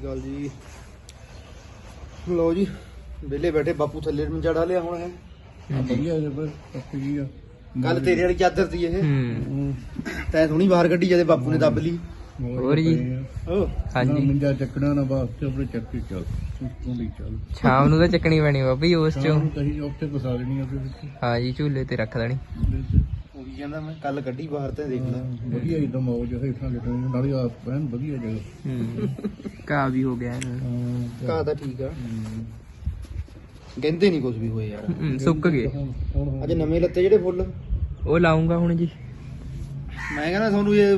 ਅਕਾਲ ਜੀ। ਲਓ ਜੀ ਵਿਹਲੇ ਬੈਠੇ ਬਾਪੂ ਥੱਲੇ ਮੰਜਾ ਡਾਲਿਆ ਹੁਣ ਹੈ। ਵਧੀਆ ਜੇ ਪਰ ਪੱਕੀ ਆ। ਕੱਲ ਤੇਰੇ ਵਾਲੀ ਚਾਦਰ ਸੀ ਇਹ। ਹੂੰ। ਤੈਂ ਥੋੜੀ ਬਾਹਰ ਕੱਢੀ ਜਦੇ ਬਾਪੂ ਨੇ ਦੱਬ ਲਈ। ਹੋਰ ਜੀ? ਓ। ਹਾਂਜੀ। ਮੰਜਾ ਚੱਕਣਾ ਨਾ ਵਾਸਤੇ ਆਪਣੇ ਚੱਕ ਕੇ ਚੱਲ ਤੂੰ ਲਈ ਚੱਲ। ਸ਼ਾਮ ਨੂੰ ਤਾਂ ਚੱਕਣੀ ਪੈਣੀ ਬਾਬਾ ਉਸ ਚੋਂ। ਨੂੰ ਕਹੀਂ ਉੱਥੇ ਫਸਾ ਦੇਣੀ ਉਹਦੇ ਵਿੱਚ ਹਾਂ ਜੀ ਝੂਲੇ ਤੇ ਰੱਖ ਦੇਣੀ। ਉਹ ਕਹਿੰਦਾ ਮੈਂ ਕੱਲ ਕੱਢੀ ਬਾਹਰ ਤੇ ਦੇਖ ਲੈ। ਵਧੀਆ ਇਦਾਂ ਮੌਜ ਹੇਠਾਂ ਲਿਟਣੀ ਨਾਲੇ ਆ ਪੈਨ ਵਧੀਆ ਜਗ੍ਹਾ। ਹੂੰ। ਕਾ ਵੀ ਹੋ ਗਿਆ ਇਹਨੂੰ ਘਾਹ ਤਾਂ ਠੀਕ ਆ। ਕਹਿੰਦੇ ਨਹੀਂ ਕੁਝ ਵੀ ਹੋਏ ਯਾਰ। ਹੂੰ, ਸੁੱਕ ਗਏ। ਹੁਣ ਹੁਣ ਅੱਜ ਨਵੇਂ ਲੱਤੇ ਜਿਹੜੇ ਫੁੱਲ? ਉਹ ਲਾਉਂਗਾ ਹੁਣ ਜੀ। ਮੈਂ ਕਹਿੰਦਾ ਤੁਹਾਨੂੰ ਇਹ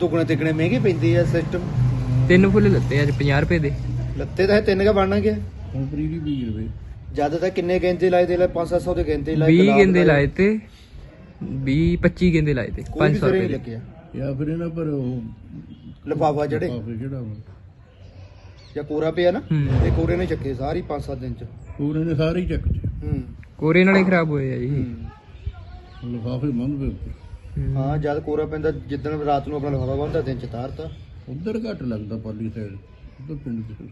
ਦੁੱਗਣੇ ਤਿੱਗਣੇ ਮਹਿੰਗੇ ਪੈਂਦੇ ਆ ਸਿਸਟਮ ਤਿੰਨ ਫੁੱਲ ਲੱਤੇ ਅੱਜ 50 ਰੁਪਏ ਦੇ। ਲੱਤੇ ਤਾਂ ਇਹ ਤਿੰਨ ਕਾ ਬਣਨਾ ਗਿਆ ਹੁਣ ਪਰੀਰੀ ਬੀਜ ਰਵੇ ਜਦ ਤਾਂ ਕਿੰਨੇ ਗੈਂਦੇ ਲਾਏ ਦੇ ਲੈ 5-700 ਦੇ ਗੈਂਦੇ ਲਾਏ 20 ਗੁਲਾਬ ਗੇਂਦੇ। ਲਾਏ ਤੇ 20 25 ਗੇਂਦੇ ਲਾਏ ਤੇ ਕੋਈ ਵੀ 500 ਸਿਰੇ ਰੁਪਏ ਦੇ। ਲੱਗਿਆ ਜਾਂ ਫਿਰ ਇਹਨਾਂ ਪਰ ਉਹ ਲਫਾਫਾ ਜਿਹੜਾ ਜਾਂ ਕੋਰਾ ਪਿਆ ਨਾ ਹੂੰ। ਇਹ ਕੋਰੇ ਨੇ ਚੱਕੇ ਸਾਰੀ 5-7 ਦਿਨ ਚ। ਪੂਰੇ ਨੇ ਸਾਰੇ ਹੀ ਚੱਕਦੇ ਹੂੰ। ਕੋਰੇ ਨਾਲੇ ਖਰਾਬ ਹੋਏ ਆ ਜੀ। ਹੂੰ। ਲਿਫਾਫੇ ਮੰਨ ਵੇ ਉੱਤੇ। ਹੂੰ। ਹਾਂ ਜਦ ਕੋਰਾ ਪੈਂਦਾ ਜਿੱਦਣ ਰਾਤ ਨੂੰ ਆਪਣਾ ਲਫਾਫਾ ਬੰਨਦਾ ਦਿਨ ਚ ਤਾਰਤਾ। ਉਧਰ ਘੱਟ ਲੱਗਦਾ ਪਰਲੀ ਸਾਈਡ ਉਧਰ ਪਿੰਡ ਦੇ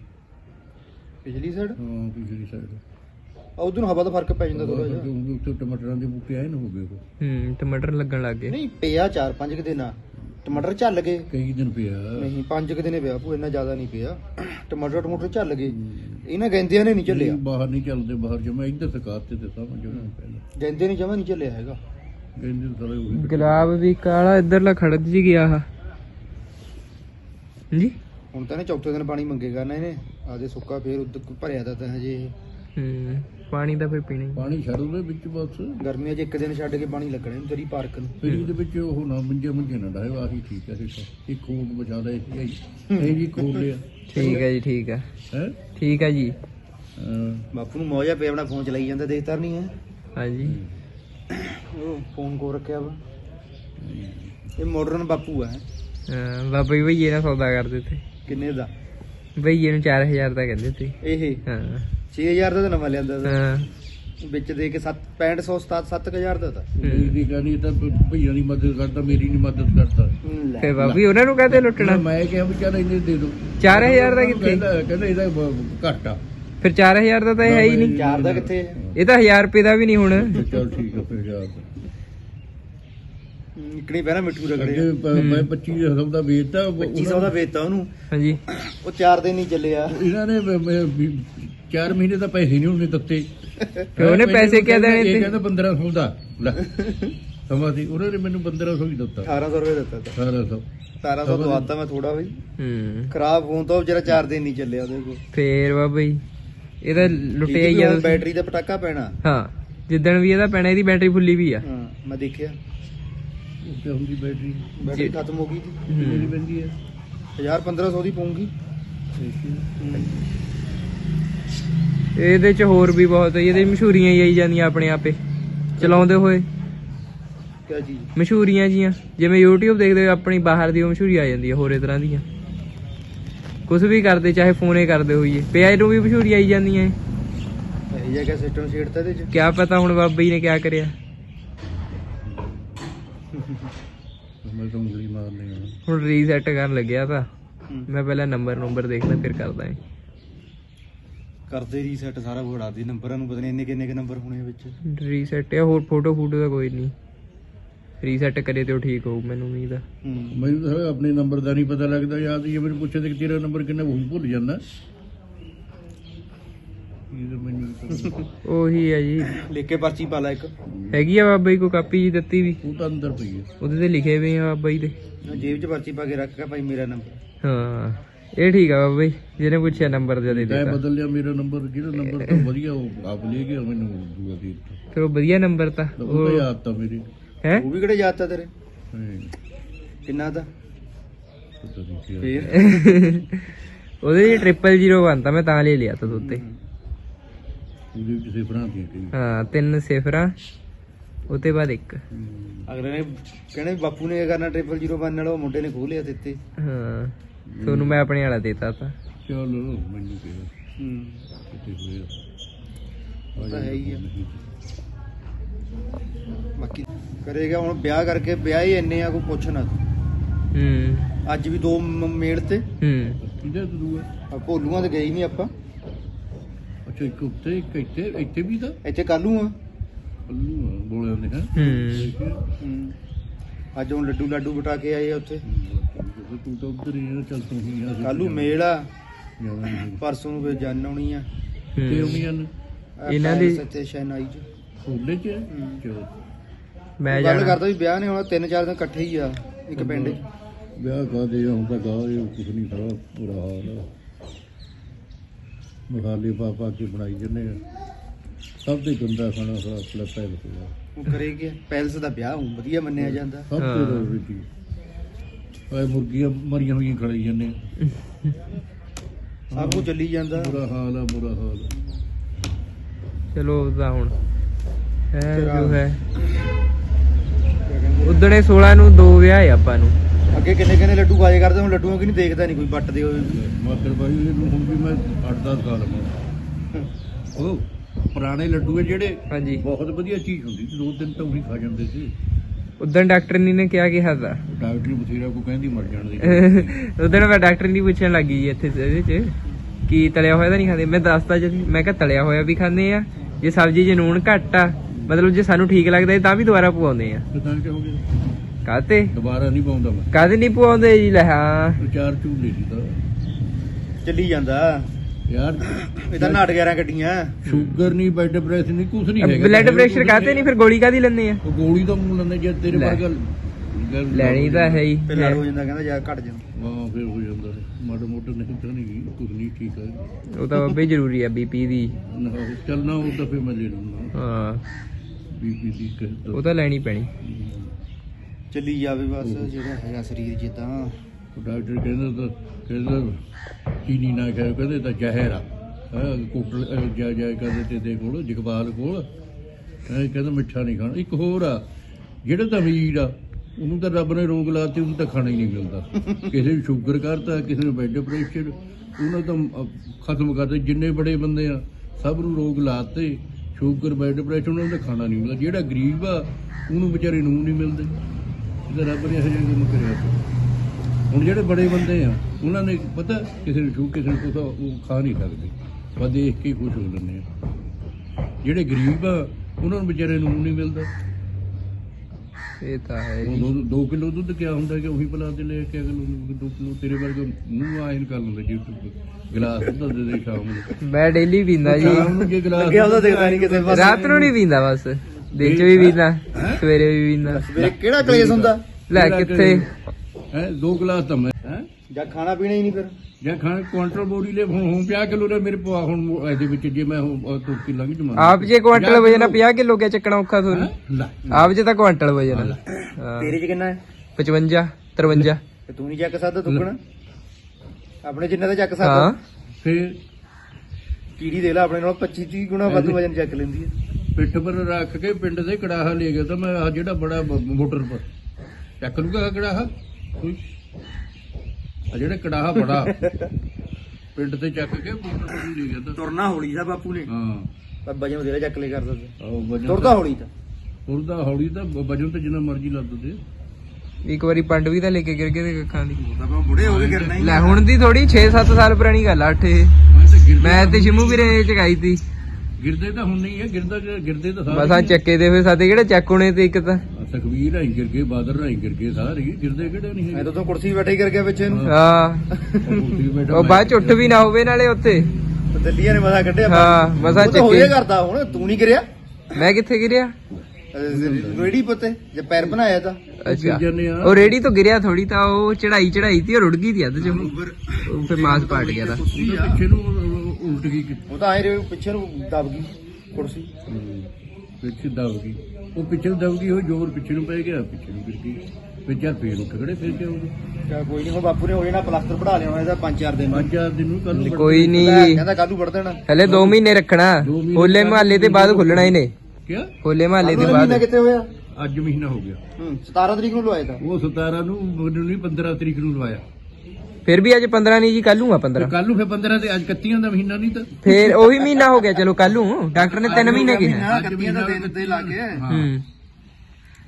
ਪਿਛਲੀ ਸਾਈਡ ਹਾਂ ਪਿਛਲੀ ਸਾਈਡ ਨੂੰ ਹਵਾ ਦਾ ਫ਼ਰਕ ਪੈ ਜਾਂਦਾ ਥੋੜਾ ਜਿਹਾ। ਕਿਉਂਕਿ ਉੱਤੇ ਟਮਾਟਰਾਂ ਦੇ ਬੂਟੇ ਆਏ ਨਾ ਹੋ ਗਏ ਉਹ। ਹੂੰ ਟਮਾਟਰ ਲੱਗਣ ਲੱਗ ਗਏ। ਨਹੀਂ ਪਿਆ 4-5 ਕਿ ਦਿਨ ਆ। ਟਮਾਟਰ ਝੱਲ ਗਏ। ਕਈ ਦਿਨ ਪਿਆ। ਨਹੀਂ 5 ਕਿ ਦਿਨੇ ਪਿਆ। ਭੂ ਇੰਨਾ ਜ਼ਿਆਦਾ ਨਹੀਂ ਪਿਆ। ਟਮਾਟਰ ਟਮਾਟਰ ਝੱਲ ਗਏ। ਇਹਨਾਂ ਗੈਂਦਿਆਂ ਨੇ ਨਹੀਂ ਨਹੀਂ, ਬਾਹਰ ਨਹੀਂ ਚੱਲਦੇ ਬਾਹਰ ਜਮਾ ਇੱਧਰ ਸਰਕਾਰ ਤੇ ਤੇ ਸਮਝ ਉਹਨਾਂ ਪਹਿਲਾਂ। ਗੈਂਦੇ ਨੇ ਜਮਾ ਨਹੀਂ ਝੱਲਿਆ ਹੈਗਾ। ਕਹਿੰਦੇ ਸਾਰੇ ਉਹੀ ਗੁਲਾਬ ਵੀ ਕਾਲਾ ਇੱਧਰਲਾ ਖੜਦ ਜੀ ਗਿਆ ਆ ਜੀ ਹੁਣ ਤਾਂ ਇਹਨੇ ਚੌਥੇ ਦਿਨ ਪਾਣੀ ਮੰਗੇਗਾ ਨਾ ਇਹਨੇ। ਆਦੇ ਸੁੱਕਾ ਫੇਰ ਉੱਧਰ ਭਰਿਆ ਦਾ ਤਾਂ ਹਜੇ। ਹੂੰ। ਪਾਣੀ ਤਾਂ ਫਿਰ ਪੀਣਾ ਹੀ। ਪਾਣੀ ਛੱਡ ਉਹਦੇ ਵਿੱਚ ਬਸ। ਗਰਮੀਆਂ 'ਚ ਇੱਕ ਦਿਨ ਛੱਡ ਕੇ ਪਾਣੀ ਲੱਗਣਾ ਤੇਰੀ ਪਾਰਕ ਨੂੰ। ਫਿਰ ਇਹਦੇ ਵਿੱਚ ਉਹ ਨਾ ਮੰਜੇ ਮੰਜੇ ਨਾ ਡਾਇਓ ਆਹੀ ਠੀਕ ਹੈ ਸਿੱਕਾ ਇੱਕ ਖੋਲ ਬਚਾ ਦੇ ਇਹ ਜੀ ਖੋਲ ਲਿਆ। ਠੀਕ ਹੈ ਜੀ ਠੀਕ ਹੈ ਹੈ? ਠੀਕ ਹੈ ਜੀ। ਬਾਪੂ ਨੂੰ ਮੌਜਾ ਪਿਆ ਆਪਣਾ ਫੋਨ ਚਲਾਈ ਜਾਂਦਾ ਦੇਖਦਾ ਨਹੀਂ ਹੈ। ਹਾਂਜੀ। ਉਹ ਫੋਨ ਕੋ ਰੱਖਿਆ ਵਾ। ਇਹ ਮਾਡਰਨ ਬਾਪੂ ਹੈ। ਹਾਂ, ਬਾਬਾ ਜੀ ਭਈਏ ਨਾਲ ਸੌਦਾ ਕਰਦੇ ਤੇ ਕਿੰਨੇ ਦਾ? ਭਈਏ ਨੂੰ 4000 ਦਾ ਕਹਿੰਦੇ ਤੇ ਇਹ? ਹਾਂ। 6000 ਦਾ ਤਾਂ ਨਵਾਂ ਲਿਆਂਦਾ ਸੀ। ਹਾਂ। ਵਿੱਚ ਦੇ ਕੇ 7 6500 7000 ਦਾ ਤਾਂ। ਮੇਰੀ ਕਹਿੰਦੀ ਤਾਂ ਭਈਆਂ ਦੀ ਮਦਦ ਕਰਦਾ ਮੇਰੀ ਨਹੀਂ ਮਦਦ ਕਰਦਾ। ਫੇ ਬਾਬੀ ਉਹਨਾਂ ਨੂੰ ਕਹਤੇ ਲੁੱਟਣਾ? ਮੈਂ ਕਿਹਾ ਵੀ ਚੱਲ ਇਹਨੇ ਦੇ ਦੋ। 4000 ਦਾ ਕਿੱਥੇ? ਕਹਿੰਦਾ ਕਹਿੰਦਾ ਇਹਦਾ ਬ- ਘੱਟ ਆ। ਫਿਰ 4000 ਦਾ ਤਾਂ ਇਹ ਹੈ ਹੀ ਨਹੀਂ। ਚਾਰ ਦਾ ਕਿੱਥੇ? ਹੈ? ਇਹ ਤਾਂ 1000 ਰੁਪਏ ਦਾ ਵੀ ਨਹੀਂ ਹੁਣ। ਤੇ ਚੱਲ ਠੀਕ ਆ ਫਿਰ ਯਾਰ ਨਿਕਣੀ ਪੈਣਾ ਮਿੱਠੂ ਰਗੜੇ ਅੱਗੇ ਪ- ਮੈਂ 25 ਦਾ ਵੇਚਤਾ ਉਹ- 2500 ਦਾ ਵੇਚਤਾ ਉਹਨੂੰ। ਹਾਂਜੀ। ਉਹ 4 ਦਿਨ ਨਹੀਂ ਚੱਲਿਆ। ਇਹਨਾਂ ਨੇ ਬ- ਬ- ਵੀ ਚਾਰ ਮਹੀਨੇ ਤਾਂ ਪੈਸੇ ਨਹੀਂ ਉਹਨੇ ਦਿੱਤੇ ਫਿਰ ਉਹਨੇ ਪੈਸੇ ਕਿਆ ਦੇਣੇ ਇਹ? ਕਹਿੰਦਾ 1500 ਦਾ। ਲੈ ਸਮਾ ਸੀ ਉਹਨਾਂ ਨੇ ਮੈਨੂੰ 1500 ਹੀ ਦਿੱਤਾ। 1800 ਰੁਪਏ ਦਿੱਤਾ ਤਾ। 1800 1700 ਦਵਾਤਾ ਮੈਂ ਥੋੜਾ ਬਈ ਹੂੰ। ਖਰਾਬ ਫੋਨ ਤਾਂ ਵਿਚਾਰਾ 4 ਦਿਨ ਨਹੀਂ ਚੱਲਿਆ ਉਹਦੇ ਕੋਲ। ਫੇਰ ਬਾਬਾ ਜੀ ਇਹ ਤਾਂ ਲੁੱਟਿਆ ਹੀ ਆ ਹੁਣ ਤੁਸੀਂ। ਬੈਟਰੀ ਦਾ ਪਟਾਕਾ ਪੈਣਾ। ਹਾਂ ਜਿੱਦਣ ਵੀ ਇਹਦਾ ਪੈਣਾ ਇਹਦੀ ਬੈਟਰੀ ਫੁੱਲੀ ਵੀ ਆ। ਹਾਂ ਮੈਂ ਦੇਖਿਆ। ਉੱਤੇ ਹੁੰਦੀ ਬੈਟਰੀ। ਬੈਟਰੀ। ਖਤਮ ਹੋ ਗਈ ਸੀ ਮੇਰੀ ਹੂੰ। ਪੈਂਦੀ ਹੈ? 1000 1500 ਦੀ ਪਊਗੀ। ਇਹਦੇ ਚ ਹੋਰ ਵੀ ਬਹੁਤ ਇਹਦੇ ਮਸ਼ਹੂਰੀਆਂ ਹੀ ਆਈ ਜਾਂਦੀਆਂ ਆਪਣੇ ਆਪੇ ਚਲਾਉਂਦੇ ਹੋਏ। ਕਿਆ ਚੀਜ਼? ਮਸ਼ਹੂਰੀਆਂ ਜੀਆਂ ਜਿਵੇਂ YouTube ਦੇਖਦੇ ਹੋ ਆਪਣੀ ਬਾਹਰ ਦੀ ਉਹ ਮਸ਼ਹੂਰੀ ਆ ਜਾਂਦੀ ਹੈ ਹੋਰੇ ਤਰ੍ਹਾਂ ਦੀਆਂ। ਕੁਝ ਵੀ ਕਰਦੇ ਚਾਹੇ ਫੋਨੇ ਕਰਦੇ ਹੋਈਏ ਪਿਆਜ ਨੂੰ ਵੀ ਮਸ਼ਹੂਰੀ ਆਈ ਜਾਂਦੀਆਂ ਏ ਇਹ ਜਿਹਾ ਕਿ ਸਿਸਟਮ ਛੇੜਤਾ ਇਹਦੇ ਚ? ਕਿਆ ਪਤਾ ਹੁਣ ਬਾਬਾ ਜੀ ਨੇ ਕਿਆ ਕਰਿਆ। ਮੈਂ ਤਾਂ ਉਂਗਲੀ ਮਾਰਨੀ ਆ ਹੁਣ। ਰੀਸੈਟ ਕਰਨ ਲੱਗਿਆ ਤਾਂ। ਹੂੰ। ਮੈਂ ਪਹਿਲਾਂ ਨੰਬਰ ਨੰਬਰ ਦੇਖਦਾ ਫਿਰ ਕਰਦਾ ਏ ਕਰਦੇ ਰੀਸੈਟ ਸਾਰਾ ਕੁਝ ਉਡਾ ਦੇ ਨੰਬਰਾਂ ਨੂੰ ਪਤਾ ਨਹੀਂ ਇੰਨੇ ਕਿੰਨੇ ਕਿ ਨੰਬਰ ਹੋਣੇ ਵਿੱਚ। ਰੀਸੈਟ ਜਾਂ ਹੋਰ ਫੋਟੋ ਫੋਟੋ ਦਾ ਕੋਈ ਨਹੀਂ ਰੀਸੈਟ ਕਰੇ ਤੇ ਉਹ ਠੀਕ ਹੋਊ ਮੈਨੂੰ ਉਮੀਦ ਆ। ਹੂੰ। ਮੈਨੂੰ ਤਾਂ ਸਾਲਾ ਆਪਣੇ ਨੰਬਰ ਦਾ ਨਹੀਂ ਪਤਾ ਲੱਗਦਾ ਯਾਦ ਜੇ ਮੈਨੂੰ ਪੁੱਛੇ ਕਿ ਤੇਰਾ ਨੰਬਰ ਕਿੰਨਾ ਉਹ ਭੁੱਲ ਜਾਂਦਾ। ਇਹ ਤਾਂ ਮੈਨੂੰ ਨਹੀਂ ਪਤਾ। ਉਹੀ ਆ ਜੀ। ਲਿਖ ਕੇ ਪਰਚੀ ਪਾ ਲੈ ਇੱਕ। ਹੈਗੀ ਆ ਬਾਬਾ ਜੀ ਕੋਈ ਕਾਪੀ ਜੀ ਦਿੱਤੀ ਵੀ? ਉਹ ਤਾਂ ਅੰਦਰ ਪਈ ਹੈ ਉਹਦੇ ਤੇ ਲਿਖੇ ਵੀ ਆ ਬਾਬਾ ਜੀ ਦੇ। ਜੇਬ 'ਚ ਪਰਚੀ ਪਾ ਕੇ ਰੱਖ ਕੇ ਭਾਈ ਮੇਰਾ ਨੰਬਰ। ਹਾਂ। ਇਹ ਠੀਕ ਆ ਬਾਬਾ ਜੀ ਜਿਹਨੇ ਪੁੱਛਿਆ ਨੰਬਰ ਜਦੇ ਮੈਂ ਦਿੱਤਾ। ਬਦਲ ਲਿਆ ਮੇਰਾ ਨੰਬਰ ਜਿਹੜਾ ਨੰਬਰ ਤੋਂ ਵਧੀਆ ਉਹ ਆਪ ਲੈ ਗਿਆ ਮੈਨੂੰ ਦੂਆ ਦੇ ਦਿੱਤਾ ਫਿਰ ਉਹ ਵਧੀਆ ਨੰਬਰ ਤਾਂ ਤਾਂ ਉਹ ਤਾਂ ਉਹ ਯਾਦ ਤਾਂ ਮੇਰੀ। ਹੈ? ਉਹ ਵੀ ਕਿਹੜੇ ਯਾਦ ਤਾ ਤੇਰੇ? ਹਾਂ, ਕਿੰਨਾ ਦਾ? ਪਤਾ ਨਹੀਂ ਕੀ ਫੇਰ? ਉਹਦੇ ਜੀ ਟ੍ਰਿਪਲ ਜ਼ੀਰੋ ਬਣਦਾ ਮੈਂ ਤਾਂ ਲੈ ਲਿਆ ਤਾ ਉੱਤੇ ਉਹਦੇ ਵਿੱਚ ਸਿਫਰਾਂ ਦੀ ਕਈ। ਹਾਂ ਤਿੰਨ ਸਿਫਰਾਂ ਉਤੇ ਬਾਅਦ ਇੱਕ। ਅਗਲੇ ਨੇ ਕਹਿੰਦੇ ਬਾਪੂ ਨੇ ਇਹ ਕਰਨਾ ਟ੍ਰਿਪਲ ਜ਼ੀਰੋ ਬਣਨ ਵਾਲਾ ਉਹ ਮੁੰਡੇ ਨੇ ਖੋਹ ਲਿਆ ਦਿੱਤੇ ਹਾਂ। ਤੁਹਾਨੂੰ ਮੈਂ ਆਪਣੇ ਵਾਲਾ ਦੇਤਾ ਤਾਂ। ਚਲ ਮੈਨੂੰ ਕਿਹਾ ਹੂੰ ਕਿਤੇ ਹੋਇਆ। ਉਹ ਤਾਂ ਹੈ ਹੀ ਆ। ਬਾਕੀ ਕਰੇਗਾ ਹੁਣ ਵਿਆਹ ਕਰਕੇ ਵਿਆਹ ਹੀ ਇੰਨੇ ਆ ਕੋਈ ਪੁੱਛ ਨਾ ਹੂੰ। ਅੱਜ ਵੀ ਦੋ ਮੇਲ ਤੇ। ਹੂੰ। ਕਿਹਦੇ ਤੇ ਦੂਆ? ਆ ਭੋਲੂਆਂ ਤੇ ਗਏ ਨਹੀਂ ਆਪਾਂ। ਅੱਛਾ ਇੱਕ ਉੱਤੇ ਇੱਕ ਇੱਥੇ ਇੱਥੇ ਵੀ ਤਾਂ? ਇੱਥੇ ਕੱਲੂ ਆ। ਆ, ਬੋਲੇ ਹੁੰਦੇ ਹੈ ਹੂੰ। ਹੂੰ। ਅੱਜ ਹੁਣ ਲੱਡੂ ਲੱਡੂ ਬਟਾ ਕੇ ਆਏ ਆ ਉੱਥੇ। ਤੂੰ ਤਾਂ ਉੱਧਰ ਹੀ ਆ ਚੱਲ ਤੂੰ ਹੀ ਆ। ਕੱਲੂ ਮੇਲ ਆ। ਜਾਣਾ ਨਹੀਂ। ਪਰਸੋਂ ਨੂੰ ਫੇਰ ਜਨ ਆਉਣੀ ਆ। ਤੇ ਹੂੰ। ਆਹ ਇਹਨਾਂ ਦੀ- ਸੱਚੇ ਸ਼ਹਿਨਾਈ ਚ। ਹੋਲੇ ਚ? ਹੂੰ। ਚਲੋ। ਮੈਂ ਗੱਲ ਜਾਣਾ। ਕਰਦਾ ਵੀ ਵਿਆਹ ਨੇ ਹੋਣਾ ਤਿੰਨ ਚਾਰ ਦਿਨ ਇਕੱਠੇ ਹੀ ਆ ਇੱਕ ਪਿੰਡ 'ਚ। ਵਿਆਹ ਕਾਦੇ ਹੁਣ ਤਾਂ ਗਾ ਇਹ ਕੁਝ ਨਹੀਂ ਸਾਰਾ ਬੁਰਾ ਹਾਲ ਆ। ਮਸਾਲੇ ਪਾ ਪਾ ਕੇ ਬਣਾਈ ਜੰਨੇ ਸਭ ਤੋਂ ਗੰਦਾ ਖਾਣਾ ਸਾਰਾ ਆਪਣਾ ਪੈਲ ਹੋਇਆ ਉਹ ਕਰੇਗੇ ਪੈਲਸ ਦਾ ਵਿਆਹ ਹੁਣ ਵਧੀਆ ਮੰਨਿਆ ਜਾਂਦਾ। ਸਭ ਹਾਂ। ਤੋਂ ਰੋਟੀ ਆਏ ਮੁਰਗੀਆਂ ਮਰੀਆਂ ਹੋਈਆਂ ਖੜਾਈ ਜੰਨੇ ਸਭ ਕੁਝ ਚੱਲੀ ਜਾਂਦਾ। ਬੁਰਾ ਹਾਲ ਆ ਬੁਰਾ ਹਾਲ। ਚਲੋ ਉਹਦਾ ਹੁਣ। ਹੈ ਜੋ ਹੈ? ਉਦਣੇ 16 ਨੂੰ ਦੋ ਵਿਆਹ ਹੈ ਆਪਾਂ ਨੂੰ। ਅੱਗੇ ਕਿੰਨੇ ਕਿੰਨੇ ਲੱਡੂ ਖਾਏ ਕਰਦੇ ਹੁਣ ਲੱਡੂਆਂ ਕਿ ਨਹੀਂ ਦੇਖਦਾ ਨਹੀਂ ਕੋਈ ਵੱਟਦੇ ਹੋਏ ਵੀ। ਮਾਤਰ ਬਾਈ ਇਹਨੂੰ ਹੁਣ ਵੀ ਮੈਂ 8-10 ਸਾਲ ਹੋ ਉਹ ਪੁਰਾਣੇ ਲੱਡੂ ਜਿਹੜੇ ਹਾਂਜੀ। ਬਹੁਤ ਵਧੀਆ ਚੀਜ਼ ਹੁੰਦੀ ਸੀ ਦੋ ਦਿਨ ਤਾਂ ਉਹੀ ਖਾ ਜਾਂਦੇ ਸੀ। ਉਦਣ ਡਾਕਟਰ ਨੀ ਨੇ ਕਿਹਾ ਕਿਹਾ ਤਾਂ ਡਾਕਟਰ ਨੂੰ ਬਥੇਰਾ ਕੋ ਕਹਿੰਦੀ ਮਰ ਜਾਣ ਦੀ। ਉਦਣ ਮੈਂ ਡਾਕਟਰ ਨਹੀਂ ਪੁੱਛਣ ਲੱਗੀ ਜੀ ਇੱਥੇ ਇਹਦੇ ਚ ਕੀ ਤਲਿਆ ਹੋਇਆ ਤਾਂ ਨਹੀਂ ਖਾਂਦੇ? ਮੈਂ ਦੱਸਤਾ ਜਦ ਮੈਂ ਕਿਹਾ ਤਲਿਆ ਹੋਇਆ ਵੀ ਖਾਂਦੇ ਆ। ਜੇ ਸਬਜ਼ੀ 'ਚ ਨੂਣ ਘੱਟ ਆ ਮਤਲਬ ਜੇ ਸਾਨੂੰ ਠੀਕ ਲੱਗਦਾ ਹੈ ਤਾਂ ਵੀ ਦੁਬਾਰਾ ਪਵਾਉਂਦੇ ਆ। ਤੇ ਕਾਤੇ ਦੁਬਾਰਾ ਨਹੀਂ ਪਾਉਂਦਾ ਮੈਂ। ਕਾਦੇ ਨਹੀਂ ਪਵਾਉਂਦੇ ਜੀ ਲੈ ਹਾਂ। ਚਾਰ ਝੂਲੇ ਸੀ ਤਾਂ ਚੱਲੀ ਜਾਂਦਾ। ਯਾਰ ਇਹ ਤਾਂ ਨਾਟ 11 ਗੱਡੀਆਂ ਸ਼ੂਗਰ ਨਹੀਂ ਬਲੱਡ ਪ੍ਰੈਸ਼ਰ ਨਹੀਂ ਕੁਝ ਨਹੀਂ ਹੈਗਾ। ਬਲੱਡ ਪ੍ਰੈਸ਼ਰ ਕਾਤੇ ਨਹੀਂ ਫਿਰ ਗੋਲੀ ਕਾਦੀ ਲੈਂਦੇ ਆ? ਉਹ ਗੋਲੀ ਤਾਂ ਮੂੰਹ ਲੈਂਦੇ ਜੇ ਤੇਰੇ। ਵਰਗਾ ਲੈਣੀ ਤਾਂ ਹੈ ਹੀ। ਪਹਿਲਾਂ ਹੋ ਜਾਂਦਾ ਕਹਿੰਦਾ ਜਾ ਘਟ ਜਾਂਦਾ ਹਾਂ ਫਿਰ ਹੋ ਜਾਂਦਾ ਮਾੜਾ ਮੋਟਾ ਨਹੀਂ ਤਾਂ ਨਹੀਂ ਕੁਝ ਨਹੀਂ ਠੀਕ ਹੈ। ਉਹ ਤਾਂ ਬਾਬੇ ਜ਼ਰੂਰੀ ਆ ਬੀਪੀ ਦੀ। ਨਾ ਚੱਲਣਾ ਉਹ ਤਾਂ ਫਿਰ ਮੈਂ ਲੈ ਲੂੰਗਾ ਹਾਂ। ਬੀਪੀ ਦੀ ਉਹ ਕਹਿ ਤਾਂ ਲੈਣੀ ਪੈਣੀ। ਚੱਲੀ ਜਾਵੇ ਬਸ ਜਿਹੜਾ ਹੈਗਾ ਸਰੀਰ ਜਿੱਦਾਂ। ਡਾਕਟਰ ਕਹਿੰਦਾ ਤਾਂ ਕਹਿੰਦਾ ਚੀਨੀ ਨਾ ਖਾਓ ਕਹਿੰਦੇ ਤਾਂ ਜ਼ਹਿਰ ਆ। ਹਾਂ ਕੋਟਲ ਜਾ ਜਾ ਕਹਿੰਦੇ ਤੇ ਦੇ ਕੋਲ ਜਗਬਾਲ ਕੋਲ। ਕਹਿੰਦਾ ਮਿੱਠਾ ਨਹੀਂ ਖਾਣਾ। ਇੱਕ ਹੋਰ ਆ ਜਿਹੜਾ ਤਾਂ ਅਮੀਰ ਆ ਉਹਨੂੰ ਤਾਂ ਰੱਬ ਨੇ ਰੋਗ ਲਾਤੀ ਉਹਨੂੰ ਤਾਂ ਖਾਣਾ ਹੀ ਨਹੀਂ ਮਿਲਦਾ। ਕਿਸੇ ਨੂੰ ਸ਼ੂਗਰ ਕਰਤਾ ਕਿਸੇ ਨੂੰ ਬਲੱਡ ਪ੍ਰੈਸ਼ਰ ਉਹਨਾਂ ਤਾਂ ਅਹ, ਖਤਮ ਕਰਦੇ ਜਿੰਨੇ ਬੜੇ ਬੰਦੇ ਆ ਸਭ ਨੂੰ ਰੋਗ ਲਾਤੇ ਸ਼ੂਗਰ ਬਲੱਡ ਪ੍ਰੈਸ਼ਰ ਉਹਨਾਂ ਨੂੰ ਤਾਂ ਖਾਣਾ ਨਹੀਂ ਮਿਲਦਾ। ਜਿਹੜਾ ਗਰੀਬ ਆ ਉਹਨੂੰ ਵਿਚਾਰੇ ਨੂੰ ਨਹੀਂ ਮਿਲਦੇ। ਇਹਦਾ ਰੱਬ ਨੇ ਇਹੋ ਜਿਹਾ ਕਰਿਆ ਹੁਣ ਜਿਹੜੇ ਬੜੇ ਬੰਦੇ ਆ ਉਹਨਾਂ ਨੇ ਪਤਾ ਕਿਸੇ ਨੂੰ ਸ਼ੂ ਕਿਸੇ ਨੂੰ ਕੁਛ ਉਹ ਖਾ ਨਹੀਂ ਸਕਦੇ। ਬਸ ਦੇਖ ਕੇ ਹੀ ਖੁਸ਼ ਹੋ ਜਾਂਦੇ ਆ। ਜਿਹੜੇ ਗਰੀਬ ਆ ਉਹਨਾਂ ਨੂੰ ਵਿਚਾਰੇ ਨੂੰ ਨਹੀਂ ਮਿਲਦਾ। ਇਹ ਤਾਂ ਹੈ ਉਹ ਜੀ। ਦੋ- ਦੋ ਕਿਲੋ ਦੁੱਧ ਕਿਆ ਹੁੰਦਾ ਕਿ ਉਹੀ ਬਣਾ ਦੇ ਲੈ ਕੇ ਅਗਲ ਦੋ ਕਿਲੋ ਤੇਰੇ ਵਰਗਾ ਮੂੰਹ ਆਇਨ ਕਰ ਲੈਂਦਾ ਜੀ ਗਲਾਸ ਦੁੱਧ ਦੇ ਦੇ ਸ਼ਾਮ ਨੂੰ। ਮੈਂ ਡੇਲੀ ਪੀਂਦਾ ਜੀ। ਸ਼ਾਮ ਨੂੰ ਜੇ ਗਲਾਸ ਅੱਗੇ ਉਹਦਾ ਦੇਖਦਾ ਨਹੀਂ ਕਿਸੇ ਪਾਸੇ ਰਾਤ ਨੂੰ ਨਹੀਂ ਪੀਂਦਾ ਬਸ। ਦਿਨ ਚ ਵੀ ਪੀਂਦਾ ਸਵੇਰੇ ਵੀ ਪੀਂਦਾ। ਸਵੇਰੇ ਕਿਹੜਾ ਕਲੇਸ਼ ਹੁੰਦਾ? ਲੈ ਕਿੱਥੇ? ਹੈ ਦੋ ਗਲਾਸ ਤਾਂ ਮੈਂ ਹੈ? ਜਾਂ ਖਾਣਾ ਪੀਣਾ ਹੀ ਨਹੀਂ ਫਿਰ? ਜਾਂ ਖਾਣ ਕੁਆਂਟਲ ਬੋਡੀ ਲੈ ਹੁਣ ਹੁਣ 50 ਕਿਲੋ ਦਾ ਮੇਰੇ ਪਵਾ ਹੁਣ ਇਹਦੇ ਵਿੱਚ ਜੇ ਮੈਂ ਤੁਰਕੀ ਲੰਘ ਜਮਾ ਆਪ ਜੇ ਕੁਆਂਟਲ ਵਜਨ ਆ 50 ਕਿਲੋ ਕਿਆ ਚੱਕਣਾ ਔਖਾ ਤੁਹਾਨੂੰ ਆਪ ਜੇ ਤਾਂ ਕੁਆਂਟਲ ਵਜਨ ਤੇਰੇ 'ਚ ਕਿੰਨਾ ਹੈ? 55 53 ਤੇ ਤੂੰ ਨਹੀਂ ਚੱਕ ਸਕਦਾ ਦੁੱਗਣਾ ਆਪਣੇ ਜਿੰਨੇ ਦਾ ਚੱਕ ਹਾਂ। ਸਕਦਾ ਫਿਰ ਕੀੜੀ ਦੇ ਲੈ ਆਪਣੇ ਨਾਲ 25 30 ਗੁਣਾ ਵੱਧ ਵਜਨ ਚੱਕ ਲੈਂਦੀ ਹੈ। ਪਿੱਠ ਪਰ ਰੱਖ ਕੇ ਪਿੰਡ ਦੇ ਕੜਾਹਾ ਲੈ ਗਿਆ ਤਾਂ ਮੈਂ ਆ ਜਿਹੜਾ ਬੜਾ ਮੋਟਰ ਪਰ। ਚੱਕ ਲੂਗਾ ਕੜਾਹਾ? ਆ ਜਿਹੜਾ ਕੜਾਹਾ ਬੜਾ ਪਿੰਡ ਤੇ ਚੱਕ ਕੇ ਮੋਟਰ ਤੁਰਨਾ ਹੌਲੀ ਦਾ ਬਾਪੂ ਨੇ। ਹਾਂ। ਪਰ ਵਜਨ ਵਧੇਰਾ ਚੱਕ ਲੈ ਕਰਦਾ ਸੀ। ਵਜਨ ਤੁਰਦਾ ਹੌਲੀ ਤਾਂ। ਤੁਰਦਾ ਹੌਲੀ ਤਾਂ ਵਜਨ ਤੇ ਜਿੰਨਾ ਮਰਜ਼ੀ ਲੱਦ ਦੇ। ਇੱਕ ਵਾਰੀ ਪੰਡ ਵੀ ਤਾਂ ਲੈ ਕੇ ਗਿਰ ਗਏ ਤੇ ਕੱਖਾਂ ਦੀ। ਤਾਂ ਆਪਾਂ ਬੁੜੇ ਹੋ ਕੇ ਗਿਰਨਾ ਹੀ ਲੈ ਹੁਣ ਦੀ ਥੋੜੀ 6-7 ਸਾਲ ਪੁਰਾਣੀ ਗੱਲ ਆ ਅੱਠ ਇਹ ਮੈਂ ਤਾਂ ਗਿਰਦੇ ਮੈਂ ਤੇ ਸ਼ਿਮੂ ਵੀਰੇ ਚਗਾਈ ਤੀ। ਗਿਰਦੇ ਤਾਂ ਹੁਣ ਨਹੀਂ ਹੈ ਗਿਰਦਾ ਗਿਰਦੇ ਤਾਂ ਸਾਰੇ ਮਸਾਂ ਚੱਕੇ ਦੇ ਹੋਏ ਸਾਦੇ ਕਿਹੜੇ ਚੱਕ ਹੋਣੇ ਤੇ ਇੱਕ ਤਾਂ? ਤਕਵੀਰ ਰਾਹੀਂ ਗਿਰ ਗਏ ਬਾਦਰ ਰਾਹੀਂ ਗਿਰ ਗਏ ਸਾਰੇ ਹੀ, ਗਿਰਦੇ ਕਿਹੜੇ ਨਹੀਂ ਮੈਂ ਤਾਂ ਉੱਥੋਂ ਕੁਰਸੀ ਬੈਠੇ ਹੀ ਕਰ ਗਿਆ ਪਿੱਛੇ ਨੂੰ। ਹਾਂ। ਕੁਰਸੀ ਬੈਠਾ ਉਹ ਬਾਅਦ ਚ ਉੱਠ ਵੀ ਨਾ ਹੋਵੇ ਨਾਲੇ ਉੱਤੇ ਤੇ ਦਿੱਲੀਆਂ ਨੇ ਮਜ਼ਾ ਕੱਢਿਆ ਹਾਂ, ਮਸਾਂ ਤਾਂ ਹੋਏ ਚੱਕੇ। ਕਰਦਾ ਹੁਣ ਤੂੰ ਨਹੀਂ ਗਿਰਿਆ। ਮੈਂ ਕਿੱਥੇ ਗਿਰਿਆ? ਰੇੜੀ ਪਤੇ ਜੇ ਪੈਰ ਬਣਾਇਆ ਤਾਂ। ਅੱਛਾ। ਉਹ ਰੇੜੀ ਤੋਂ ਗਿਰਿਆ ਥੋੜੀ ਤਾਂ ਉਹ ਚੜਾਈ ਚੜਾਈ ਤੀ ਉਹ ਰੁੜ ਗਈ ਤੀ ਅੱਧ ਚ। ਉਹ ਫਿਰ ਮਾਸ ਪਾਟ ਗਿਆ ਤਾਂ ਪਿੱਛੇ ਨੂੰ ਉਲਟ ਗਈ ਕਿ- ਉਹ ਤਾਂ ਆਏ ਰੇ ਪਿੱਛੇ ਨੂੰ ਦਬ ਗਈ ਕੁਰਸੀ। ਪਿੱਛੇ ਦਬ ਗਈ। ਉਹ ਪਿੱਛੇ ਨੂੰ ਦਬ ਗਈ ਉਹ ਜ਼ੋਰ ਪਿੱਛੇ ਨੂੰ ਪੈ ਗਿਆ ਪਿੱਛੇ ਨੂੰ ਗਿਰ ਗਈ। ਫਿਰ ਜਦ ਫੇਰ ਉੱਠ ਖੜੇ ਫਿਰ ਕਿਆ ਹੋਊਗਾ ਚਾ ਕੋਈ ਨਹੀਂ ਹੁਣ ਬਾਪੂ ਨੇ ਹੋ ਜਾਣਾ ਪਲਾਸਟਰ ਪੜਾ ਲਿਆ ਇਹਦਾ 5-4 ਦਿਨ। ਪੰਜ ਚਾਰ ਦਿਨ ਨੂੰ ਕੱਲ ਨੂੰ ਕੋਈ ਨਹੀਂ ਕਹਿੰਦਾ ਕੱਲੂ ਵੜ ਦੇਣਾ ਹਲੇ 2 ਮਹੀਨੇ ਰੱਖਣਾ। ਦੋ ਮਹੀਨੇ ਹੋਲੇ ਮਹੱਲੇ ਦੇ ਬਾਅਦ ਖੁੱਲਣਾ ਇਹਨੇ ਕਿਆ? ਹੋਲੇ ਮਹੱਲੇ ਦੇ ਬਾਅਦ। ਮਹੀਨਾ ਕਿੱਥੇ ਹੋਇਆ? ਅੱਜ ਮਹੀਨਾ ਹੋ ਗਿਆ। ਹੂੰ 17 ਤਰੀਕ ਨੂੰ ਲਵਾਇਆ ਤਾਂ। ਉਹ 17 ਨੂੰ ਮੈਨੂੰ ਨਹੀਂ 15 ਤਰੀਕ ਨੂੰ ਲਵਾਇਆ। ਫਿਰ ਵੀ ਅੱਜ 15 ਨਹੀਂ ਜੀ ਕੱਲ ਨੂੰ ਆ 15 ਕੱਲ ਨੂੰ ਫਿਰ 15 ਤੇ ਅੱਜ 31 ਦਾ ਮਹੀਨਾ ਨਹੀਂ ਤਾਂ ਫਿਰ ਉਹੀ ਮਹੀਨਾ ਹੋ ਗਿਆ ਚਲੋ ਕੱਲ ਨੂੰ। ਡਾਕਟਰ ਨੇ 3 ਮਹੀਨੇ ਕਿਹਾ ਮਹੀਨਾ ਕੱਤੀਆਂ ਦਾ ਦਿਨ ਤੇ ਲਾ ਕੇ ਹੂੰ।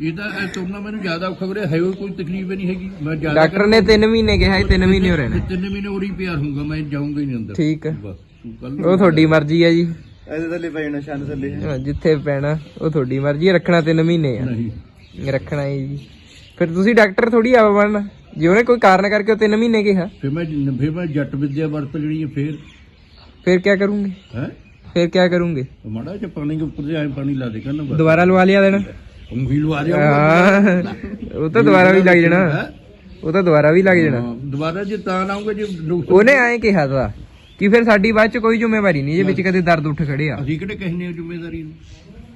ਇਹਦਾ ਇਹ ਤੁਰਨਾ ਮੈਨੂੰ ਜ਼ਿਆਦਾ ਔਖਾ ਵੀਰੇ ਹੈ ਕੋਈ ਤਕਲੀਫ ਹੀ ਨਹੀਂ ਹੈਗੀ। ਮੈਂ ਜ਼ਿਆਦਾ ਡਾਕਟਰ ਨੇ 3 ਮਹੀਨੇ ਕਿਹਾ 3 ਮਹੀਨੇ ਹੋ ਰਹੇ ਨੇ ਤਿੰਨ ਮਹੀਨੇ ਉਰੀ ਪਿਆ ਰਹੂੰਗਾ ਮੈਂ ਜਾਊਂਗਾ ਹੀ ਨਹੀਂ ਅੰਦਰ। ਠੀਕ ਹੈ ਉਹ ਤੁਹਾਡੀ ਮਰਜ਼ੀ ਹੈ ਜੀ। ਇਹਦੇ ਥੱਲੇ ਪੈ ਜਾਣਾ ਛੰਨ ਥੱਲੇ। ਹਾਂ, ਜਿੱਥੇ ਪੈਣਾ ਉਹ ਤੁਹਾਡੀ ਮਰਜ਼ੀ ਹੈ ਰੱਖਣਾ 3 ਮਹੀਨੇ ਆ। ਨਹੀਂ। ਰੱਖਣਾ ਹੈ ਜੀ। ਫਿਰ ਤੁਸੀਂ ਡਾਕਟਰ ਥੋੜੀ ਆਪ ਬਣਨਾ। ਜੇ ਉਹਨੇ ਕੋਈ ਕਾਰਨ ਕਰਕੇ ਉਹ 3 ਮਹੀਨੇ ਕਿਹਾ ਫਿਰ ਮੈਂ ਫਿਰ ਮੈਂ ਜੱਟ ਵਿਦਿਆ ਵਰਤ ਜਿਹੜੀ ਹੈ ਫਿਰ ਫਿਰ ਕੀ ਕਰੂੰਗੇ? ਹੈ? ਫਿਰ ਕੀ ਕਰੂੰਗੇ? ਮਾੜਾ ਜਿਹਾ ਪਾਣੀ ਦੇ ਉੱਪਰ ਦੇ ਆਏ ਪਾਣੀ ਲਾ ਦੇ ਕਰਨਾ ਬਸ ਦੁਬਾਰਾ ਲਵਾ ਲਿਆ ਦੇਣਾ। ਉਂਗਲੀ ਲਵਾ ਦਿਆ ਹਾਂ, ਉਹ ਤਾਂ ਦੁਬਾਰਾ ਵੀ ਲੱਗ ਜਾਣਾ? ਉਹ ਤਾਂ ਦੁਬਾਰਾ ਵੀ ਲੱਗ ਜਾਣਾ। ਦੁਬਾਰਾ ਜੇ ਤਾਂ ਲਾਉਂਗੇ ਜੇ ਨੁਕਸ- ਉਹਨੇ ਐਂ ਕਿਹਾ ਤਾ ਕਿ ਫਿਰ ਸਾਡੀ ਬਾਅਦ ਚ ਕੋਈ ਜ਼ਿੰਮੇਵਾਰੀ ਨਹੀਂ ਜੇ ਵਿੱਚ ਕਦੇ ਦਰਦ ਉੱਠ ਖੜੇ ਆ ਅਸੀਂ ਕਿਹੜੇ ਕਹਿੰਦੇ ਹਾਂ ਜ਼ਿੰਮੇਵਾਰੀ ਨੂੰ?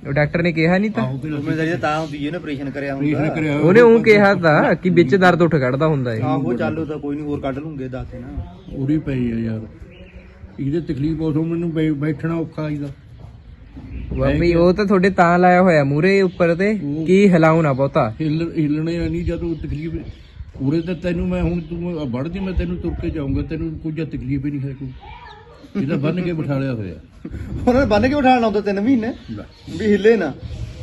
ਉਹ ਡਾਕਟਰ ਨੇ ਕਿਹਾ ਨਹੀਂ ਤਾਂ? ਆਹੋ ਫਿਰ ਜ਼ਿੰਮੇਦਾਰੀ ਤਾਂ ਹੁੰਦੀ ਹੈ ਨਾ ਆਪਰੇਸ਼ਨ ਕਰਿਆ ਆਪਰੇਸ਼ਨ ਹੁੰਦਾ ਕਰਿਆ ਉਹਨੇ ਉਹ ਕਿਹਾ ਤਾਂ ਕਿ ਵਿੱਚ ਦਰਦ ਉੱਠ ਖੜਦਾ ਹੁੰਦਾ ਏ ਆਹੋ ਚੱਲੋ ਤਾਂ ਕੋਈ ਨਹੀਂ ਹੋਰ ਕੱਢ ਲੂੰਗੇ ਦੱਸ ਨਾ। ਉਰੀ ਪਈ ਆ ਯਾਰ। ਇਹਦੇ ਤਕਲੀਫ ਉਦੋਂ ਮੈਨੂੰ ਬੈ- ਬੈਠਣਾ ਔਖਾ ਇਹਦਾ। ਬਾਬੀ ਉਹ ਤਾਂ ਤੁਹਾਡੇ ਤਾਂ ਲਾਇਆ ਹੋਇਆ ਮੂਰੇ ਉੱਪਰ ਤੇ ਕੀ ਹਿਲਾਉ ਨਾ ਬਹੁਤਾ? ਹਿੱਲ ਹਿੱਲਣੇ ਨਹੀਂ ਜਦੋਂ ਤਕਲੀਫ ਪੂਰੇ ਤਾਂ ਤੈਨੂੰ ਮੈਂ ਹੁਣ ਤੂੰ ਵੜਦੀ ਮੈਂ ਤੈਨੂੰ ਤੁਰ ਕੇ ਜਾਊਂਗਾ ਤੈਨੂੰ ਕੁਝ ਤਕਲੀਫ ਹੀ ਨਹੀਂ ਹੈ ਕੋਈ। ਇਹਦਾ ਬੰਨ ਕੇ ਬਿਠਾ ਲਿਆ ਹੋਇਆ ਉਹਨਾਂ ਨੇ ਬੰਨ ਕੇ ਬਿਠਾਉਣਾ ਹੁੰਦਾ ਤਿੰਨ ਮਹੀਨੇ। ਵੀ ਹਿੱਲੇ ਨਾ।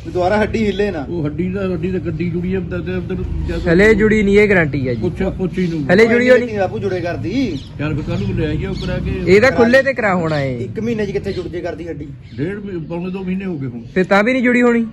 ਵੀ ਦੁਬਾਰਾ ਹੱਡੀ ਹਿੱਲੇ ਨਾ। ਉਹ ਹੱਡੀ ਦਾ ਹੱਡੀ ਤਾਂ ਗੱਡੀ ਜੁੜੀ ਹੈ ਤਾਂ ਤੇ ਉਧਰ ਹਲੇ ਜੁੜੀ ਨਹੀਂ ਇਹ ਗਾਰੰਟੀ ਹੈ ਜੀ। ਪੁੱਛ ਪੁੱਛੀ ਨੂੰ। ਹਲੇ ਜੁੜੀ ਹੋਣੀ ਨਹੀਂ ਬਾਪੂ ਜੁੜੇ ਕਰਦੀ ਯਾਰ ਫਿਰ ਕੱਲ ਨੂੰ ਲੈ ਆਈਏ ਉਹ ਕਰਾ ਕੇ। ਇਹ ਤਾਂ ਖੁੱਲੇ ਤੇ ਕਰਾ ਹੋਣਾ ਏ ਇੱਕ ਮਹੀਨੇ 'ਚ ਕਿੱਥੇ ਜੁੜ ਜੇ ਕਰਦੀ ਹੱਡੀ? ਡੇਢ ਪੌਣੇ ਦੋ ਮਹੀਨੇ ਹੋ ਗਏ ਹੁਣ। ਫਿਰ ਤਾਂ ਵੀ ਨਹੀਂ ਜੁੜੀ ਹੋਣੀ।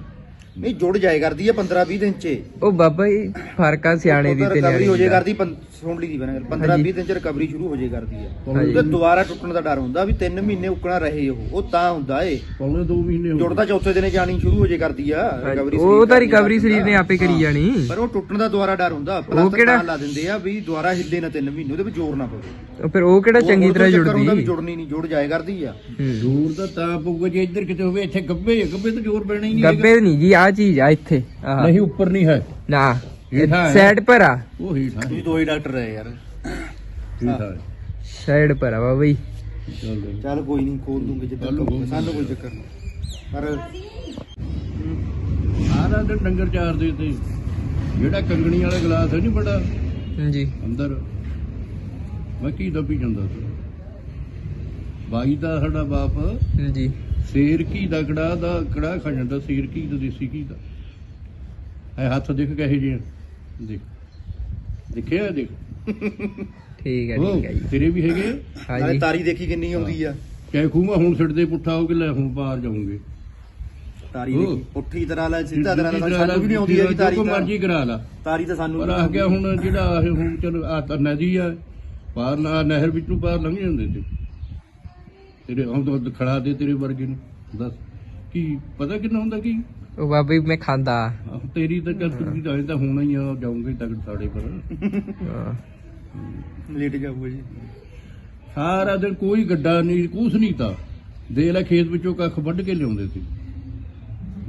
ਨਹੀਂ ਜੁੜ ਜਾਏ ਕਰਦੀ ਹੈ 15 20 ਦਿਨ 'ਚ। ਉਹ ਬਾਬਾ ਜੀ ਫ਼ਰਕ ਆ ਸਿਆਣੇ ਦੀ ਤੇ ਰਿਕਵਰੀ ਹੋ ਨਿਆਣੇ ਜੇ ਦੀ ਦਾ। ਕਰਦੀ ਸੁਣਲੀ ਦੀ ਬਣਾ 15 20 ਦਿਨ 'ਚ ਰਿਕਵਰੀ ਸ਼ੁਰੂ ਹੋ ਜੇ ਕਰਦੀ ਹੈ। ਤੇ ਦੁਬਾਰਾ ਟੁੱਟਣ ਦਾ ਡਰ ਹੁੰਦਾ ਵੀ 3 ਮਹੀਨੇ ਉੱਕਣਾ ਰਹੇ ਉਹ। ਉਹ ਤਾਂ ਹੁੰਦਾ ਏ। ਪੌਣੇ ਦੋ ਮਹੀਨੇ ਹੋ ਜੁੜਦਾ ਚੌਥੇ ਦਿਨੇ ਜਾਣੀ ਸ਼ੁਰੂ ਹੋ ਜੇ ਕਰਦੀ ਆ। ਰਿਕਵਰੀ ਉਹ ਤਾਂ ਰਿਕਵਰੀ ਸਰੀਰ ਨੇ ਆਪੇ ਕਰੀ ਜਾਣੀ। ਪਰ ਉਹ ਟੁੱਟਣ ਦਾ ਦੁਬਾਰਾ ਡਰ ਹੁੰਦਾ। ਪਲਾਸਟਰ ਕਿਹੜਾ? ਤਾਂ ਲਾ ਦਿੰਦੇ ਆ ਵੀ ਦੁਬਾਰਾ ਹਿੱਲੇ ਨਾ 3 ਮਹੀਨੇ ਉਹਦੇ ਵਿੱਚ ਜ਼ੋਰ ਨਾ ਪਵੇ। ਫਿਰ ਉਹ ਕਿਹੜਾ ਚੰਗੀ ਤਰ੍ਹਾਂ ਤੋਂ ਹੁੰਦਾ ਵੀ ਜੁੜਦੀ ਜੁੜਨੀ ਨਹੀਂ ਜੁੜ ਜਾਏ ਕਰਦੀ ਆ। ਹੂੰ। ਦੂਰ ਦਾ ਤਾਂ ਪਊਗਾ ਜੇ ਇੱਧਰ ਕਿਤੇ ਹੋਵੇ ਇੱਥੇ ਗੱਬੇ ਗੱਬੇ ਤਾਂ ਜ਼ੋਰ ਪੈਣਾ ਹੀ ਨਹੀਂ। ਗੱਬੇ ਨਹੀਂ ਜੀ ਆ ਚੀਜ਼ ਆ ਇੱਥੇ। ਨਹੀਂ ਉੱਪਰ ਨਹੀਂ ਹੈ। ਨਾ। ਹੇਠਾਂ ਹੈ। ਸਾਈਡ ਪਰ ਆ। ਉਹ ਹੀਠਾਂ ਤੁਸੀਂ ਦੋ ਹੀ ਡਾਕਟਰ ਰਹੇ ਯਾਰ। ਹੀਠਾਂ ਸਾਈਡ ਪਰ ਆ ਬਾਬਾ ਜੀ। ਚਲੋ ਚੱਲ ਕੋਈ ਨਹੀਂ ਖੋਲ ਦੂੰਗੇ ਜਿੱਦਾਂ ਚੱਲ ਖੋਲ ਸਾਨੂੰ ਕੋਈ ਚੱਕਰ ਨਹੀਂ। ਪਰ ਸਾਰਾ ਦਿਨ ਡੰਗਰ ਚਾਰਦੇ ਤੇ ਜਿਹੜਾ ਕੰਗਣੀ ਵਾਲਾ ਗਲਾਸ ਹੈ ਨਹੀਂ ਬੜਾ? ਜੀ ਅੰਦਰ। ਮੈਂ ਕੀ ਦੱਬੀ ਜਾਂਦਾ ਸੀ ਬਾਈ ਦਾ ਸਾਡਾ ਬਾਪ ਜੀ ਸ਼ੇਰ ਕੀ ਦਾ ਕੜਾ ਦਾ ਕੜਾ ਖਾ ਜਾਂਦਾ ਸ਼ੇਰ ਕੀ ਦਾ ਦੇਸੀ ਕੀ ਦਾ। ਐ ਹੱਥ ਦੇਖ ਕਹੇ ਜੀ ਦੇਖ। ਦੇਖਿਆ ਦੇਖ। ਠੀਕ ਹੈ ਠੀਕ ਹੈ ਜੀ। ਤੇਰੇ ਵੀ ਹੈਗੇ ਹਾਂ ਨਾਲੇ ਜੀ ਤਾਰੀ ਦੇਖੀ ਕਿੰਨੀ ਆਉਂਦੀ ਆ। ਕਹਿ ਖੂਗਾ ਹੁਣ ਛੱਡਦੇ ਪੁੱਠਾ ਹੋ ਕੇ ਲੈ ਹੁਣ ਪਾਰ ਜਾਉਂਗੇ ਤਾਰੀ ਉਹ। ਦੇਖੀ ਪੁੱਠੀ ਤਰ੍ਹਾਂ ਲੈ ਸਿੱਧਾ ਤਰ੍ਹਾਂ ਲੈ ਸਾਨੂੰ ਵੀ ਨਹੀਂ ਆਉਂਦੀ ਹੈਗੀ ਤਾਰੀ ਜੋ ਤਾਂ। ਮਰਜ਼ੀ ਕਰਾ ਲਾ। ਤਾਰੀ ਤਾਂ ਸਾਨੂੰ ਪਰ ਵੀ ਆ ਨਹੀਂ ਗਿਆ। ਹੁਣ ਜਿਹੜਾ ਇਹ ਹੁਣ ਚਲ ਆ ਤਾਂ ਨਦੀ ਆ। ਪਾਰ ਨਾ ਨਹਿਰ ਵਿੱਚੋਂ ਪਾਰ ਲੰਘ ਜਾਂਦੇ ਤੇ ਤੇਰੇ ਹੁਣ ਤਾਂ ਖੜਾ ਦੇ ਤੇਰੇ ਵਰਗੇ ਨੂੰ। ਦੱਸ। ਕੀ ਪਤਾ ਕਿੰਨਾ ਹੁੰਦਾ ਕੀ? ਉਹ ਬਾਬਾ ਜੀ ਮੈਂ ਖਾਂਦਾ। ਆਹ ਤੇਰੀ ਤਾਂ ਚੱਲ ਤੂੰ ਤਾਂ ਤਾਂ ਹੋਣਾ ਹੀ ਆ ਜਾਉਂਗੇ ਤੱਕ ਸਾਡੇ ਪਰ। ਹਾਂ। ਲੇਟ ਜਾਊਗਾ ਜੀ। ਸਾਰਾ ਦਿਨ ਕੋਈ ਗੱਡਾ ਨਹੀਂ ਕੁਛ ਨਹੀਂ ਤਾਂ। ਦੇ ਲੈ ਖੇਤ ਵਿੱਚੋਂ ਕੱਖ ਵੱਢ ਕੇ ਲਿਆਉਂਦੇ ਸੀ।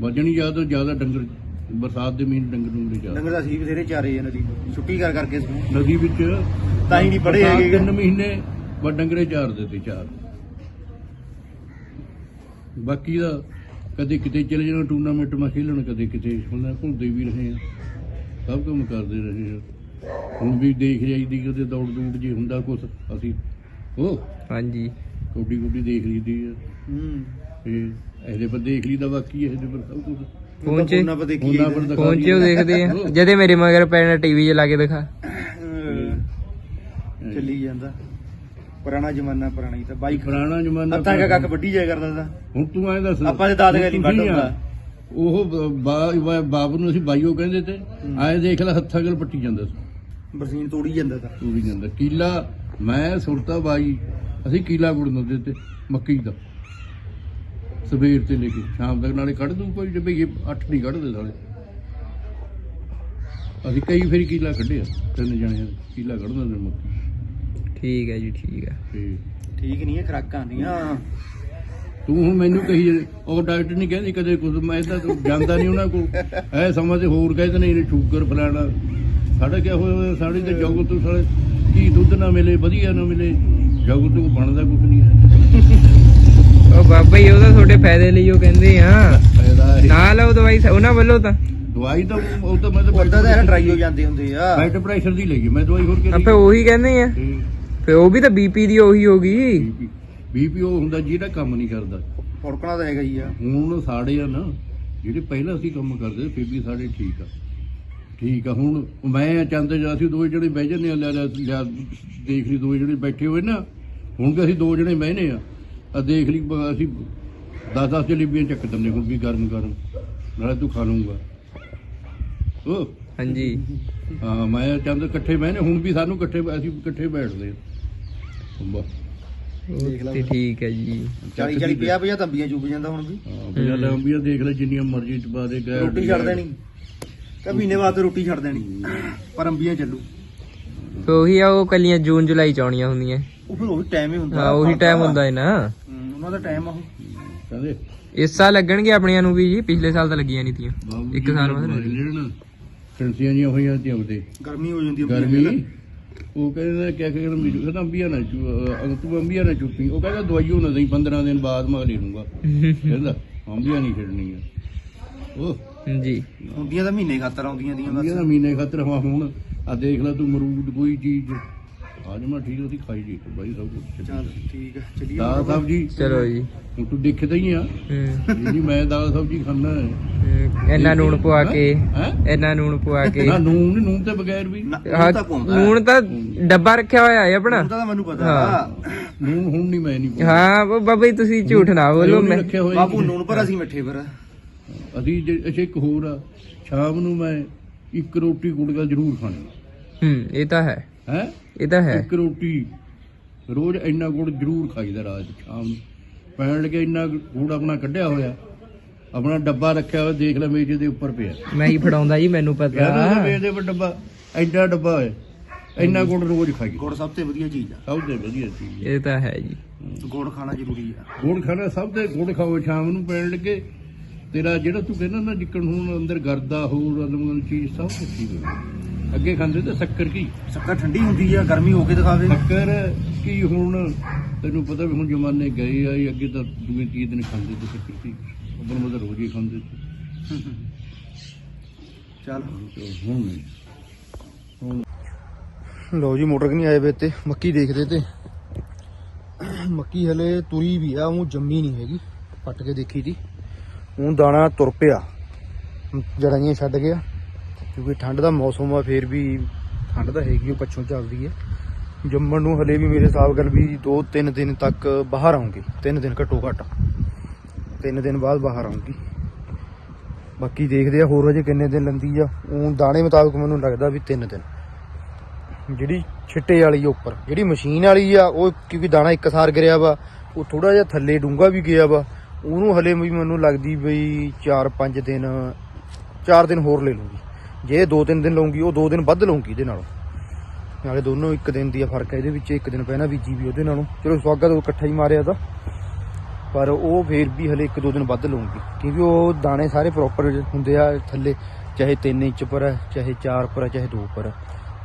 ਵਜਣੀ ਜ਼ਿਆਦਾ ਜ਼ਿਆਦਾ ਡੰਗਰ ਬਰਸਾਤ ਦੇ ਮਹੀਨੇ ਡੰਗਰ ਨੂੰ ਨਹੀਂ ਜ਼ਿਆਦਾ। ਡੰਗਰ ਦਾ ਸੀ ਬਥੇਰੇ ਚਾਰੇ ਆ ਨਦੀ ਛੁੱਟੀ ਕਰ ਕਰਕੇ ਨਦੀ ਵਿੱਚ ਤਾਂ ਹੀ ਨਹੀਂ ਬਰਸਾਤ ਹੈਗੇ। ਤਿੰਨ ਮਹੀਨੇ ਵਾ ਡੰਗਰੇ ਚਾਰਦੇ ਤੇ ਚਾਰ। ਬਾਕੀ ਦਾ ਕਦੇ ਕਿਤੇ ਚਲੇ ਜਾਣਾ ਟੂਰਨਾਮੈਂਟ ਮੈਂ ਖੇਲਣ ਕਦੇ ਕਿਤੇ। ਹੁਣ ਘੁੰਮਦੇ ਵੀ ਰਹੇ ਆ ਸਭ ਕੰਮ ਕਰਦੇ ਰਹੇ ਆ ਹੁਣ ਵੀ ਦੇਖ ਜਾਈਦੀ ਕਿ ਉਹਦੇ ਦੌੜ ਦੂੜ ਜੇ ਹੁੰਦਾ ਕੁਛ ਅਸੀਂ ਉਹ ਹਾਂਜੀ। ਕੌਡੀ ਕੌਡੀ ਦੇਖ ਲਈਦੀ ਆ। ਹੂੰ। ਤੇ ਇਹਦੇ ਪਰ ਦੇਖ ਲਈਦਾ ਬਾਕੀ ਇਹਦੇ ਪਰ ਸਭ ਕੁਝ ਫੋਨ 'ਚ ਫੋਨਾਂ 'ਤੇ ਦੇਖੀ ਫੋਨਾਂ ਪਰ ਦਿਖਾ ਫੋਨ 'ਚ ਉਹ ਦੇਖਦੇ ਆ। ਜਦੇ ਮੇਰੇ ਮਗਰ ਪੈਣਾ ਟੀਵੀ 'ਚ ਲਾ ਕੇ ਦਿਖਾ ਦਈਦਾ। ਚੱਲੀ ਜਾਂਦਾ ਪੁਰਾਣਾ ਜ਼ਮਾਨਾ ਪੁਰਾਣਾ ਹੀ ਤਾਂ ਬਾਈਕ ਪੁਰਾਣਾ ਜ਼ਮਾਨਾ ਹੱਥਾਂ ਕਾ ਵੱਢੀ ਜਾਇਆ ਕਰਦਾ ਤਾਂ। ਹੁਣ ਤੂੰ ਐਂ ਦੱਸ। ਆਪਾਂ ਦੇ ਦਾਦ ਗੈਲੀ ਹੁਣ ਵੱਢ ਹੁੰਦਾ। ਉਹ ਬਾਬ ਨੂੰ ਅਸੀਂ ਬਾਈਓ ਕਹਿੰਦੇ ਤੇ। ਆਏ ਦੇਖ ਲੈ ਹੱਥਾਂ ਗਲ ਪੱਟੀ ਜਾਂਦਾ ਸੀ। ਬਰਸੀਨ ਤੋੜੀ ਜਾਂਦਾ ਤਾਂ। ਤੂੜੀ ਜਾਂਦਾ। ਕੀਲਾ ਮੈਂ ਸੁਰਤਾ ਬਾਈ ਅਸੀਂ ਕੀਲਾ ਗੁੜ ਦਿੰਦੇ ਤੇ ਮੱਕੀ ਦਾ। ਸਵੇਰ ਤੇ ਲੈ ਕੇ ਸ਼ਾਮ ਤੱਕ ਨਾਲੇ ਕੱਢ ਦੂ ਕੋਈ ਜੇ ਅੱਠ ਨਹੀਂ ਕੱਢਦੇ ਸਾਲੇ ਅਸੀਂ ਕਈ ਫੇਰੀ ਕੀਲਾ ਕੱਢਿਆ ਤਿੰਨ ਜਣੇ ਕੀਲਾ ਕੱਢ ਦਿੰਦੇ ਮੱਕੀ। ਠੀਕ ਹੈ ਜੀ ਠੀਕ ਹੈ। ਠੀਕ ਨਹੀਂ ਹੈ ਖਰਾਕਾਂ ਦੀਆਂ। ਤੂੰ ਹੁਣ ਮੈਨੂੰ ਕਹੀ ਜਾਂਦੇ, ਉਹ ਡਾਕਟਰ ਨਹੀਂ ਕਹਿੰਦੀ ਕਦੇ ਕੁਝ ਮੈਂ ਤਾਂ ਤੂੰ ਜਾਂਦਾ ਨਹੀਂ ਉਹਨਾਂ ਕੋਲ। ਐ ਸਮਾਂ ਤੇ ਹੋਰ ਕਹਿੰਦੇ ਨੇ ਇਹਨੇ ਸ਼ੂਗਰ ਫਲਾਣਾ। ਸਾਡਾ ਕਿਆ ਹੋਇਆ ਹੋਇਆ, ਸਾਡੇ ਤੇ ਜਗਤ ਤੋਂ ਸਾਲੇ ਕੀ ਦੁੱਧ ਨਾ ਮਿਲੇ ਵਧੀਆ ਨਾ ਮਿਲੇ। ਜਗਤ ਤੋਂ ਬਣਦਾ ਕੁਝ ਨਹੀਂ ਹੈ। ਉਹ ਬਾਬਾ ਜੀ ਉਹਦਾ ਤੁਹਾਡੇ ਫਾਇਦੇ ਲਈ ਉਹ ਕਹਿੰਦੇ ਆ। ਫਾਇਦਾ ਇਹ। ਨਾ ਲਓ ਦਵਾਈ ਉਹਨਾਂ ਵੱਲੋਂ ਤਾਂ। ਦਵਾਈ ਤਾਂ ਉਹ ਤਾਂ ਮੈਂ ਤਾਂ ਉਹਦਾ ਤਾਂ ਇਹ ਡਰਾਈ ਹੋ ਜਾਂਦੇ ਹੁੰਦੇ ਆ। ਬਲੱਡ ਪ੍ਰੈਸ਼ਰ ਦੀ ਲਈ ਮੈਂ ਦਵਾਈ ਹੋਰ ਆਪੇ ਕਿਹੜੀ ਉਹੀ ਕਹਿੰਦੇ ਆ। ਫੇ ਉਹ ਵੀ ਤਾਂ ਬੀਪੀ ਦੀ ਉਹੀ ਹੋਗੀ ਬੀਪੀ ਉਹ ਹੁੰਦਾ ਜਿਹੜਾ ਕੰਮ ਨਹੀਂ ਕਰਦਾ। ਫੜਕਣਾ ਤਾਂ ਹੈਗਾ ਹੀ ਆ। ਹੁਣ ਸਾਡੇ ਆ ਨਾ ਜਿਹੜੇ ਪਹਿਲਾਂ ਅਸੀਂ ਕੰਮ ਕਰਦੇ ਫਿਰ ਵੀ ਸਾਡੇ ਠੀਕ ਆ। ਠੀਕ ਆ ਹੁਣ ਮੈਂ ਚੰਦ ਜਾਂ ਅਸੀਂ ਦੋਏ ਜਿਹੜੇ ਬਹਿ ਜਾਂਦੇ ਆ ਲੈ ਲੈ ਦੇਖ ਲਈ ਦੋਏ ਜਿਹੜੇ ਬੈਠੇ ਹੋਏ ਨਾ। ਹੁਣ ਵੀ ਅਸੀਂ ਦੋ ਜਣੇ ਬਹਿਨੇ ਆ। ਆ ਦੇਖ ਲਈ ਅਸੀਂ 10 10 ਜਲੇਬੀਆਂ ਚੱਕ ਦਿੰਦੇ ਹੁਣ ਵੀ ਗਰਮ ਗਰਮ ਨਾਲੇ ਤੂੰ ਖਾ ਲੂੰਗਾ ਉਹ ਹਾਂਜੀ। ਹਾਂ ਮੈਂ ਚੰਦ ਇਕੱਠੇ ਬਹਿਨੇ ਹੁਣ ਵੀ ਸਾਨੂੰ ਇਕੱਠੇ ਅਸੀਂ ਇਕੱਠੇ ਬੈਠਦੇ ਆ। ਵਾਹ ਤੇ ਠੀਕ ਹੈ ਜੀ। 40 40 50 50 ਤੰਬੀਆਂ ਚੁੱਕ ਜਾਂਦਾ ਹੁਣ ਵੀ। ਹਾਂ ਬਿਆ ਲੰਬੀਆਂ ਦੇਖ ਲੈ ਜਿੰਨੀਆਂ ਮਰਜ਼ੀ ਚਪਾ ਦੇ ਗੈਰ ਰੋਟੀ ਛੱਡ ਦੇਣੀ। ਕਾ ਮਹੀਨੇ ਬਾਅਦ ਤੇ ਰੋਟੀ ਛੱਡ ਦੇਣੀ। ਪਰ ਅੰਬੀਆਂ ਚੱਲੂ। ਤੇ ਉਹੀ ਆ ਉਹ ਕੱਲੀਆਂ ਜੂਨ ਜੁਲਾਈ ਚ ਆਉਣੀਆਂ ਹੁੰਦੀਆਂ। ਉਹ ਫਿਰ ਉਹ ਵੀ ਟਾਈਮ ਹੀ ਹੁੰਦਾ। ਹਾਂ ਉਹੀ ਟਾਈਮ ਹੁੰਦਾ ਹੈ ਨਾ ਹੂੰ, ਉਹਨਾਂ ਦਾ ਟਾਈਮ ਆ ਉਹ। ਕਹਿੰਦੇ ਇਸ ਸਾਲ ਲੱਗਣਗੇ ਆਪਣੀਆਂ ਨੂੰ ਵੀ ਜੀ ਪਿਛਲੇ ਸਾਲ ਤਾਂ ਲੱਗੀਆਂ ਨਹੀਂ ਤੀਆਂ। ਇੱਕ ਸਾਲ ਬਾਅਦ ਲੈਣ। ਫਿੰਸੀਆਂ ਜੀਆਂ ਹੋਈਆਂ ਤੇ ਆਉਂਦੇ ਗਰਮੀ ਹੋ ਜਾਂਦੀ ਆ ਗਰਮੀ? ਉਹ ਕਹਿੰਦਾ ਕਿ ਕਿ ਗਰਮੀ ਚੁ ਕਹਿੰਦਾ ਅੰਬੀਆਂ ਨਾ ਚੁ ਅਹ ਤੂੰ ਅੰਬੀਆਂ ਨਾ ਚੁੱਪੀ ਉਹ ਕਹਿੰਦਾ ਦਵਾਈਓ ਨਾ ਦੇਈ 15 ਦਿਨ ਬਾਅਦ ਮੈਂ ਲੈ ਲੂੰਗਾ ਕਹਿੰਦਾ ਅੰਬੀਆਂ ਨਹੀਂ ਛੱਡਣੀਆਂ। ਉਹ ਜੀ। ਹੁੰਦੀਆਂ ਤਾਂ ਮਹੀਨੇ ਖਾਤਰ ਆਉਂਦੀਆਂ ਦੀਆਂ ਅੰਬੀਆਂ ਦਾ ਮਹੀਨੇ ਖਾਤਰ ਹਾਂ ਹੁਣ ਆ ਦੇਖ ਲੈ ਤੂੰ ਮਰੂਦ ਕੋਈ ਚੀਜ਼। ਅੱਜ ਮੈਂ ਠੀਕ ਉਹਦੀ ਖਾਈ ਜੀ ਬਾਈ ਸਭ ਕੁਝ ਚੱਲ ਠੀਕ ਹੈ ਚਲੀਏ ਦਾਲ ਸਬਜੀ? ਚਲੋ ਜੀ। ਹੁਣ ਤੂੰ ਦੇਖਦਾ ਹੀ ਆ। ਹੂੰ। ਜੀ ਮੈਂ ਦਾਲ ਸਬਜੀ ਖਾਣਾ ਹੈ ਹੂੰ, ਇੰਨਾ ਨੂਣ ਪਵਾ ਕੇ ਹੈਂ? ਇੰਨਾ ਨੂਣ ਪਵਾ ਕੇ। ਨਾ ਨੂਨ ਨੂਨ ਤੇ ਬਗੈਰ ਵੀ। ਨਾ, ਹਾਂ, ਉਹ ਤਾਂ ਪਾਉਂਦਾ ਨੂਣ ਤਾਂ ਡੱਬਾ ਰੱਖਿਆ ਹੋਇਆ ਹੈ ਆਪਣਾ। ਉਹਦਾ ਤਾਂ ਮੈਨੂੰ ਪਤਾ। ਹਾਂ। ਨੂਨ ਹੁਣ ਨਹੀਂ ਮੈਂ ਨਹੀਂ ਪਾਉਂਦਾ। ਹਾਂ ਬ- ਬਾਬਾ ਜੀ ਤੁਸੀਂ ਝੂਠ ਨਾ ਬੋਲੋ ਨੂਨ ਮੈਂ ਰੱਖਿਆ ਹੋਇਆ ਬਾਪੂ ਜੀ। ਨੂਨ ਪਰ ਅਸੀਂ ਮਿੱਠੇ ਪਰ ਅਸੀਂ ਜੇ ਅੱਛਾ ਇੱਕ ਹੋਰ ਆ। ਸ਼ਾਮ ਨੂੰ ਮੈਂ ਇੱਕ ਰੋਟੀ ਗੁੜਗਾ ਜ਼ਰੂਰ ਖਾਣੀ। ਹੂੰ ਇਹ ਤਾਂ ਹੈ। ਹੈ? ਇਹ ਤਾਂ ਹੈ। ਇੱਕ ਰੋਟੀ ਰੋਜ਼ ਇੰਨਾ ਗੁੜ ਜ਼ਰੂਰ ਖਾਈਦਾ ਰਾਤ ਸ਼ਾਮ ਨੂੰ। ਪੈਣ ਲੱਗੇ ਇੰਨਾ ਗੁੜ ਆਪਣਾ ਕੱਢਿਆ ਹੋਇਆ ਆਪਣਾ ਡੱਬਾ ਰੱਖਿਆ ਹੋਇਆ ਦੇਖ ਲੈ ਮੇਜ਼ ਦੇ ਉੱਪਰ ਪਿਆ। ਮੈਂ ਹੀ ਫੜਾਉਂਦਾ ਜੀ ਮੈਨੂੰ ਪਤਾ। ਮੇਜ਼ ਦੇ ਉੱਪਰ ਡੱਬਾ ਐਡਾ ਡੱਬਾ ਹੈ ਇੰਨਾ ਗੁੜ ਰੋਜ਼ ਖਾਈ ਗੁੜ ਸਭ ਤੋਂ ਵਧੀਆ ਚੀਜ਼ ਆ। ਸਭ ਤੋਂ ਵਧੀਆ ਚੀਜ਼। ਇਹ ਤਾਂ ਹੈ ਜੀ। ਗੁੜ ਖਾਣਾ ਜ਼ਰੂਰੀ ਆ। ਗੁੜ ਖਾਣਾ ਸਭ ਤੋਂ ਗੁੜ ਖਾਓ ਸ਼ਾਮ ਨੂੰ ਪੈਣ ਲੱਗੇ ਤੇਰਾ ਜਿਹੜਾ ਤੂੰ ਕਹਿੰਦਾ ਨਾ ਜਿੱਕਣ ਹੁਣ ਅੰਦਰ ਗਰਦਾ ਹੋਰ ਅਲਮਗਲ ਚੀਜ਼ ਸਭ ਕੁਝ ਠੀਕ ਹੋ। ਅੱਗੇ ਖਾਂਦੇ ਤੇ ਸ਼ੱਕਰ ਕੀ ਸ਼ੱਕਰ ਠੰਡੀ ਹੁੰਦੀ ਆ ਗਰਮੀ ਹੋ ਕੇ ਦਿਖਾਵੇ। ਸ਼ੱਕਰ ਕੀ ਹੁਣ ਤੈਨੂੰ ਪਤਾ ਵੀ ਹੁਣ ਜ਼ਮਾਨੇ ਗਏ ਆ ਇਹ ਅੱਗੇ ਤਾਂ ਦੂਏ ਤੀਏ ਦਿਨ ਖਾਂਦੇ ਤੇ ਸ਼ੱਕਰ ਕੀ ਉਦੋਂ ਮਤਲਬ ਰੋਜ਼ ਹੀ ਖਾਂਦੇ ਚੱਲ। ਤੇ ਹੁਣ ਨਹੀਂ। ਲਓ ਜੀ ਮੋਟਰ ਕਿ ਨਹੀਂ ਆਏ ਵੇ ਤੇ ਮੱਕੀ ਦੇਖਦੇ ਤੇ। ਮੱਕੀ ਹਲੇ ਤੁਰੀ ਵੀ ਆ ਉਹ ਜੰਮੀ ਨਹੀਂ ਹੈਗੀ। ਪੱਟ ਕੇ ਦੇਖੀ ਤੀ ਹੁਣ ਦਾਣਾ ਤੁਰ ਪਿਆ। ਜੜਾਈਆਂ ਛੱਡ ਗਿਆ। ਕਿਉਂਕਿ ਠੰਡ ਦਾ ਮੌਸਮ ਆ, ਫੇਰ ਵੀ ਠੰਡ ਤਾਂ ਹੈਗੀ ਉਹ ਪੱਛੋਂ ਚੱਲਦੀ ਹੈ ਜੰਮਣ ਨੂੰ ਹਲੇ ਵੀ ਮੇਰੇ ਹਿਸਾਬ ਗੱਲ ਵੀ 2-3 ਦਿਨ ਤੱਕ ਬਾਹਰ ਆਉਂਗੀ। 3 ਦਿਨ ਘੱਟੋ ਘੱਟ। 3 ਦਿਨ ਬਾਅਦ ਬਾਹਰ ਆਉਂਗੀ। ਬਾਕੀ ਦੇਖਦੇ ਆ ਹੋਰ ਅਜੇ ਕਿੰਨੇ ਦਿਨ ਲੰਦੀ ਆ। ਉਹ ਦਾਣੇ ਮੁਤਾਬਕ ਮੈਨੂੰ ਲੱਗਦਾ ਵੀ 3 ਦਿਨ। ਜਿਹੜੀ ਛਿੱਟੇ ਵਾਲੀ ਆ ਉੱਪਰ, ਜਿਹੜੀ ਮਸ਼ੀਨ ਵਾਲੀ ਆ, ਉਹ ਕਿਉਂਕਿ ਦਾਣਾ ਇੱਕ ਸਾਰ ਗਿਰਿਆ ਵਾ, ਉਹ ਥੋੜਾ ਜਿਹਾ ਥੱਲੇ ਡੂੰਗਾ ਵੀ ਗਿਆ ਵਾ। ਉਹਨੂੰ ਹਲੇ ਵੀ ਮੈਨੂੰ ਲੱਗਦੀ ਬਈ 4-5 ਦਿਨ 4 ਦਿਨ ਹੋਰ ਲੈ ਲੂੰਗੀ। ਜੇ 2-3 ਦਿਨ ਲਊਂਗੀ, ਉਹ 2 ਦਿਨ ਵੱਧ ਲਊਂਗੀ ਇਹਦੇ ਨਾਲੋਂ। ਨਾਲੇ ਦੋਨੋਂ ਇੱਕ ਦਿਨ ਦੀ ਫ਼ਰਕ ਹੈ ਇਹਦੇ ਵਿੱਚ ਇੱਕ ਦਿਨ ਪਹਿਲਾਂ ਬੀਜੀ ਵੀ ਉਹਦੇ ਨਾਲੋਂ। ਚਲੋ ਸਵਾਗਤ ਉਹ ਇਕੱਠਾ ਹੀ ਮਾਰਿਆ ਤਾਂ। ਪਰ ਉਹ ਫੇਰ ਵੀ ਹਲੇ 1-2 ਦਿਨ ਵੱਧ ਲਊਂਗੀ। ਕਿਉਂਕਿ ਉਹ ਦਾਣੇ ਸਾਰੇ ਪ੍ਰੋਪਰ ਹੁੰਦੇ ਆ, ਥੱਲੇ ਚਾਹੇ 3 ਇੰਚ ਪਰ ਹੈ ਚਾਹੇ 4 ਪਰ ਹੈ ਚਾਹੇ 2 ਪਰ ਹੈ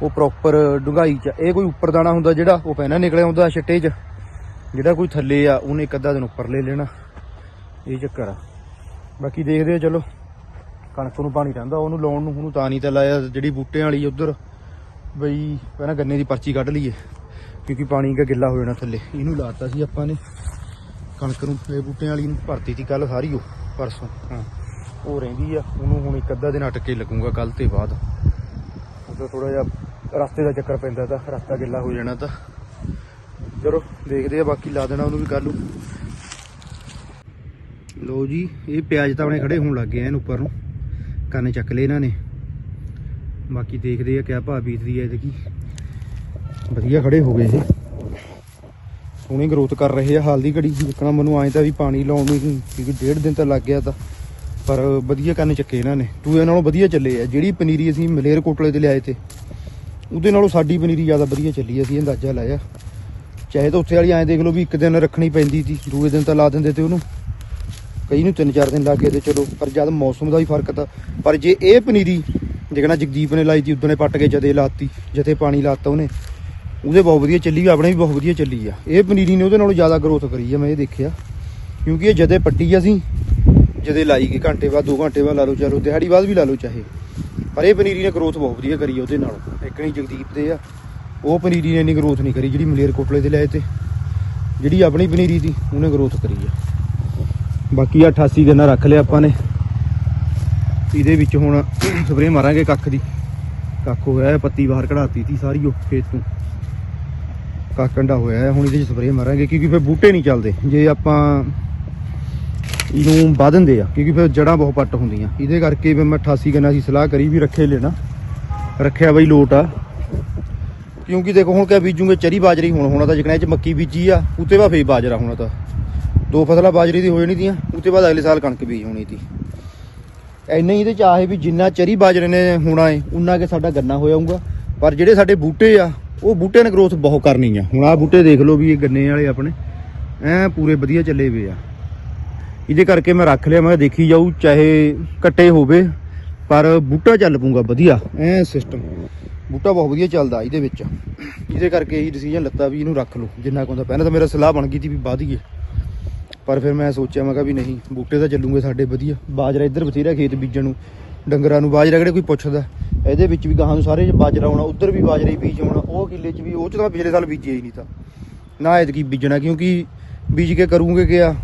ਉਹ ਪ੍ਰੋਪਰ ਡੁੰਗਾਈ ਚ ਇਹ ਕੋਈ ਉੱਪਰ ਦਾਣਾ ਹੁੰਦਾ ਜਿਹੜਾ ਉਹ ਪਹਿਲਾਂ ਨਿਕਲਿਆ ਹੁੰਦਾ ਛਿੱਟੇ 'ਚ। ਜਿਹੜਾ ਕੋਈ ਥੱਲੇ ਆ, ਉਹਨੇ ਇੱਕ ਅੱਧਾ ਦਿਨ ਉੱਪਰ ਲੈ ਲੈਣਾ। ਇਹ ਚੱਕਰ ਆ। ਬਾਕੀ ਦੇਖਦੇ ਆ, ਚਲੋ। ਕਣਕ ਨੂੰ ਪਾਣੀ ਰਹਿੰਦਾ, ਉਹਨੂੰ ਲਾਉਣ ਨੂੰ ਉਹਨੂੰ ਤਾਂ ਨਹੀਂ ਤਾਂ ਲਾਇਆ, ਜਿਹੜੀ ਬੂਟਿਆਂ ਵਾਲੀ ਉਧਰ, ਬਈ ਪਹਿਲਾਂ ਗੰਨੇ ਦੀ ਪਰਚੀ ਕੱਢ ਲਈਏ, ਕਿਉਂਕਿ ਪਾਣੀ ਕਾ ਗਿੱਲਾ ਹੋ ਜਾਣਾ ਥੱਲੇ, ਇਹਨੂੰ ਲਾਤਾ ਸੀ ਆਪਾਂ ਨੇ। ਕਣਕ ਨੂੰ, ਇਹ ਬੂਟਿਆਂ ਵਾਲੀ ਨੂੰ ਭਰਤੀ ਸੀ ਕੱਲ ਸਾਰੀ ਉਹ, ਪਰਸੋਂ, ਹਾਂ। ਉਹ ਰਹਿੰਦੀ ਆ, ਉਹਨੂੰ ਹੁਣ ਇੱਕ ਅੱਧਾ ਦਿਨ ਅਟਕੇ ਲੱਗੂਗਾ ਕੱਲ ਤੇ ਬਾਅਦ। ਉਦੋਂ ਥੋੜਾ ਜਿਹਾ ਰਸਤੇ ਦਾ ਚੱਕਰ ਪੈਂਦਾ ਤਾਂ, ਰਸਤਾ ਗਿੱਲਾ ਹੋ ਜਾਣਾ ਤਾਂ। ਚਲੋ, ਦੇਖਦੇ ਆ, ਬਾਕੀ ਲਾ ਦੇਣਾ ਉਹਨੂੰ ਵੀ ਕੱਲ ਨੂੰ। ਲੋ ਜੀ, ਇਹ ਪਿਆਜ਼ ਤਾਂ ਆਪਣੇ ਖੜੇ ਹੋਣ ਲੱਗ ਗਏ ਐਨ ਉੱਪਰ ਨੂੰ। ਕੰਨ ਚੱਕ ਲਏ ਇਹਨਾਂ ਨੇ। ਬਾਕੀ ਦੇਖਦੇ ਆ ਕਿਆ ਭਾਅ ਬੀਤਦੀ ਹੈ ਇਹਦੇ ਕੀ। ਵਧੀਆ ਖੜੇ ਹੋ ਗਏ ਇਹ। ਸੋਹਣੀ ਗਰੋਥ ਕਰ ਰਹੇ ਆ, ਹਾਲ ਦੀ ਘੜੀ ਦੇਖਣਾ ਮੈਨੂੰ ਆਏ ਤਾਂ ਵੀ ਪਾਣੀ ਲਾਉਣ ਨੂੰ ਕਿਉਂਕਿ ਡੇਢ ਦਿਨ ਤਾਂ ਲੱਗ ਗਿਆ ਤਾਂ। ਪਰ ਵਧੀਆ ਕੰਨ ਚੱਕੇ ਇਹਨਾਂ ਨੇ। ਦੂਏ ਨਾਲੋਂ ਵਧੀਆ ਚੱਲੇ ਆ, ਜਿਹੜੀ ਪਨੀਰੀ ਅਸੀਂ ਮਲੇਰ ਕੋਟਲੇ ਤੇ ਲਿਆਏ ਤੇ, ਉਹਦੇ ਨਾਲੋਂ ਸਾਡੀ ਪਨੀਰੀ ਜ਼ਿਆਦਾ ਵਧੀਆ ਚੱਲੀ ਅਸੀਂ ਅੰਦਾਜ਼ਾ ਲਾਇਆ। ਚਾਹੇ ਤਾਂ ਉੱਥੇ ਵਾਲੀ ਐਂ ਦੇਖ ਲਓ ਵੀ ਇੱਕ ਦਿਨ ਰੱਖਣੀ ਪੈਂਦੀ ਸੀ, ਦੂਏ ਦਿਨ ਤਾਂ ਲਾ ਦਿੰਦੇ ਤੇ ਉਹਨੂੰ। ਕਈ ਨੂੰ ਤਿੰਨ ਚਾਰ ਦਿਨ ਲੱਗ ਗਏ ਤੇ ਚਲੋ, ਪਰ ਜਦ ਮੌਸਮ ਦਾ ਹੀ ਫ਼ਰਕ ਤਾਂ ਪਰ ਜੇ ਇਹ ਪਨੀਰੀ ਜਿਹੜਾ ਜਗਦੀਪ ਨੇ ਲਾਈ ਤੀ, ਉਦੋਂ ਨੇ ਪੱਟ ਕੇ ਜਦੇ ਲਾਤੀ ਜਦੇ ਪਾਣੀ ਲਾਤਾ ਉਹਨੇ, ਉਹਦੇ ਬਹੁਤ ਵਧੀਆ ਚੱਲੀ ਆਪਣੇ ਵੀ ਬਹੁਤ ਵਧੀਆ ਚੱਲੀ ਆ। ਇਹ ਪਨੀਰੀ ਨੇ ਉਹਦੇ ਨਾਲੋਂ ਜ਼ਿਆਦਾ ਗਰੋਥ ਕਰੀ ਆ, ਮੈਂ ਇਹ ਦੇਖਿਆ। ਕਿਉਂਕਿ ਇਹ ਜਦੇ ਪੱਟੀ ਅਸੀਂ, ਜਦੇ ਲਾਈ ਗਈ, ਘੰਟੇ ਬਾਅਦ 2 ਘੰਟੇ ਬਾਅਦ ਲਾ ਲਓ ਚਲੋ ਦਿਹਾੜੀ ਬਾਅਦ ਵੀ ਲਾ ਲਓ ਚਾਹੇ। ਪਰ ਇਹ ਪਨੀਰੀ ਨੇ ਗਰੋਥ ਬਹੁਤ ਵਧੀਆ ਕਰੀ ਆ ਉਹਦੇ ਨਾਲੋਂ। ਇੱਕ ਨਹੀਂ ਜਗਦੀਪ ਦੇ ਆ, ਉਹ ਪਨੀਰੀ ਨੇ ਇੰਨੀ ਗਰੋਥ ਨਹੀਂ ਕਰੀ, ਜਿਹੜੀ ਮਲੇਰ ਕੋਟਲੇ ਦੇ ਲਏ ਤੇ। ਜਿਹੜੀ ਆਪਣੀ ਪਨੀਰੀ ਦੀ, ਉਹਨੇ ਗਰੋਥ ਕਰੀ ਆ। ਬਾਕੀ ਆ 88 ਗੰਨਾ ਰੱਖ ਲਿਆ ਆਪਾਂ ਨੇ। ਇਹਦੇ ਵਿੱਚ ਹੁਣ ਸਪਰੇਅ ਮਾਰਾਂਗੇ ਕੱਖ ਦੀ। ਕੱਖ ਹੋਇਆ ਪੱਤੀ ਬਾਹਰ ਕਢਾਤੀ ਤੀ ਸਾਰੀ ਉਹ ਖੇਤ ਤੋਂ। ਕੱਖ ਕੰਡਾ ਹੋਇਆ ਹੈ, ਹੁਣ ਇਹਦੇ 'ਚ ਸਪਰੇਅ ਮਾਰਾਂਗੇ ਕਿਉਂਕਿ ਫਿਰ ਬੂਟੇ ਨਹੀਂ ਚੱਲਦੇ। ਜੇ ਆਪਾਂ ਇਹਨੂੰ ਵਧਾ ਦਿੰਦੇ ਆ ਕਿਉਂਕਿ ਫਿਰ ਜੜਾਂ ਬਹੁਤ ਪੱਟ ਹੁੰਦੀਆਂ। ਇਹਦੇ ਕਰਕੇ ਫਿਰ ਮੈਂ 88 ਗੰਨਾ ਸੀ ਸਲਾਹ ਕਰੀ ਵੀ ਰੱਖੇ ਲੈਣਾ। ਰੱਖਿਆ ਬਈ ਲੋਟ ਆ। ਕਿਉਂਕਿ ਦੇਖੋ ਹੁਣ ਕਿਆ ਬੀਜੂਗੇ ਚਰੀ ਬਾਜਰੀ ਹੁਣ ਹੋਣਾ ਤਾਂ ਜਿਕਣਾ ਚ ਮੱਕੀ ਬੀਜੀ ਆ ਉਤੇ ਵਾ ਫੇਰ ਬਾਜਰਾ ਹੋਣਾ ਤਾਂ। ਦੋ ਫਸਲਾਂ ਬਾਜਰੀ ਦੀ ਹੋ ਜਾਣੀ ਤੀਆਂ ਉਤੇ ਬਾਅਦ ਅਗਲੇ ਸਾਲ ਕਣਕ ਬੀਜ ਹੋਣੀ ਤੀ। ਐਨਾ ਹੀ ਇਹਦੇ ਚ ਆਏ ਵੀ ਜਿੰਨਾ ਚਰੀ ਬਾਜਰੇ ਨੇ ਹੋਣਾ ਏ, ਉਨਾ ਕਿ ਸਾਡਾ ਗੰਨਾ ਹੋ ਜਾਊਗਾ। ਪਰ ਜਿਹੜੇ ਸਾਡੇ ਬੂਟੇ ਆ, ਉਹ ਬੂਟਿਆਂ ਨੇ ਗਰੋਥ ਬਹੁਤ ਕਰਨੀ ਆ। ਹੁਣ ਆਹ ਬੂਟੇ ਦੇਖ ਲਓ ਵੀ ਇਹ ਗੰਨੇ ਵਾਲੇ ਆਪਣੇ, ਐ ਪੂਰੇ ਵਧੀਆ ਚੱਲੇ ਵੇ ਆ। ਇਹਦੇ ਕਰਕੇ ਮੈਂ ਰੱਖ ਲਿਆ, ਮੈਂ ਦੇਖੀ ਜਾਊ, ਚਾਹੇ ਕੱਟੇ ਹੋਵੇ, ਪਰ ਬੂਟਾ ਚੱਲ ਪੂਗਾ ਵਧੀਆ, ਐ ਸਿਸਟਮ ਬੂਟਾ ਬਹੁਤ ਵਧੀਆ ਚੱਲਦਾ ਇਹਦੇ ਵਿੱਚ। ਇਹਦੇ ਕਰਕੇ ਇਹੀ ਡਿਸੀਜਨ ਲੱਤਾ ਵੀ ਇਹਨੂੰ ਰੱਖ ਲਓ, ਜਿੰਨਾ ਕੁ ਹੁੰਦਾ। ਪਹਿਲਾਂ ਤਾਂ ਮੇਰਾ ਸਲਾਹ ਬਣ ਗਈ ਸੀ ਵੀ ਵਧੀਏ ਪਰ ਫਿਰ ਮੈਂ ਸੋਚਿਆ, ਮੈਂ ਕਿਹਾ ਵੀ ਨਹੀਂ, ਬੂਟੇ ਤਾਂ ਚੱਲੂਗੇ ਸਾਡੇ, ਵਧੀਆ। ਬਾਜਰਾ ਇੱਧਰ ਬਥੇਰਾ ਖੇਤ ਬੀਜਣ ਨੂੰ। ਡੰਗਰਾਂ ਨੂੰ ਬਾਜਰਾ ਕਿਹੜੇ ਕੋਈ ਪੁੱਛਦਾ? ਇਹਦੇ ਵਿੱਚ ਵੀ ਗਾਹਾਂ ਨੂੰ ਸਾਰੇ ਬਾਜਰਾ ਆਉਣਾ, ਉੱਧਰ ਵੀ ਬਾਜਰਾ ਹੀ ਬੀਜ ਆਉਣਾ। ਉਹ ਕਿੱਲੇ 'ਚ ਵੀ, ਉਹ 'ਚ ਤਾਂ ਪਿਛਲੇ ਸਾਲ ਬੀਜਿਆ ਹੀ ਨਹੀਂ ਤਾਂ। ਨਾ ਐਤਕੀ ਬੀਜਣਾ, ਕਿਉਂਕਿ ਬੀਜ ਕੇ ਕਰੂੰਗੇ ਕਿਆ?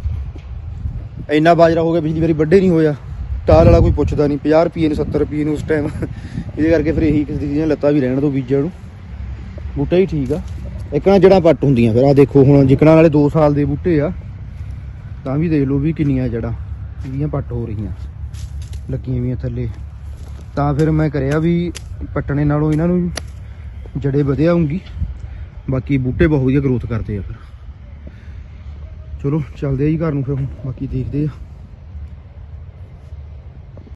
ਇੰਨਾ ਬਾਜਰਾ ਹੋ ਗਿਆ, ਪਿਛਲੀ ਵਾਰੀ ਵੱਡੇ ਨਹੀਂ ਹੋਇਆ। ਟਾਲ ਵਾਲਾ ਕੋਈ ਪੁੱਛਦਾ ਨਹੀਂ 50 ਰੁਪਏ ਨੂੰ 70 ਰੁਪਏ ਨੂੰ ਉਸ ਟਾਈਮ ਇਹਦੇ ਕਰਕੇ ਫਿਰ ਇਹੀ ਕਿਸੇ ਦੀਆਂ ਲੱਤਾਂ ਵੀ ਰਹਿਣ ਤੋਂ ਬੀਜਣ ਨੂੰ। ਬੂਟਾ ਹੀ ਠੀਕ ਆ। ਇੱਕ ਨਾ ਜੜਾਂ ਪੱਟ ਹੁੰਦੀਆਂ ਫਿਰ ਆ ਦੇਖੋ ਹੁਣ, ਜਿਕਣਾ ਵਾਲੇ 2 ਸਾਲ ਦੇ ਬੂਟੇ ਆ। ਤਾਂ ਵੀ ਦੇਖ ਲਓ ਵੀ ਕਿੰਨੀਆਂ ਜੜਾਂ ਇਹਦੀਆਂ ਪੱਟ ਹੋ ਰਹੀਆਂ, ਲੱਗੀਆਂ ਵੀਆਂ ਥੱਲੇ। ਤਾਂ ਫਿਰ ਮੈਂ ਕਰਿਆ ਵੀ ਪੱਟਣੇ ਨਾਲੋਂ ਇਹਨਾਂ ਨੂੰ ਜੜੇ ਵਧਿਆ ਹੋਊਗੀ। ਬਾਕੀ ਬੂਟੇ ਬਹੁਤ ਵਧੀਆ ਗਰੋਥ ਕਰਦੇ ਆ ਫਿਰ। ਚਲੋ, ਚੱਲਦੇ ਆ ਜੀ ਘਰ ਨੂੰ ਫਿਰ ਹੁਣ, ਬਾਕੀ ਦੇਖਦੇ ਆ।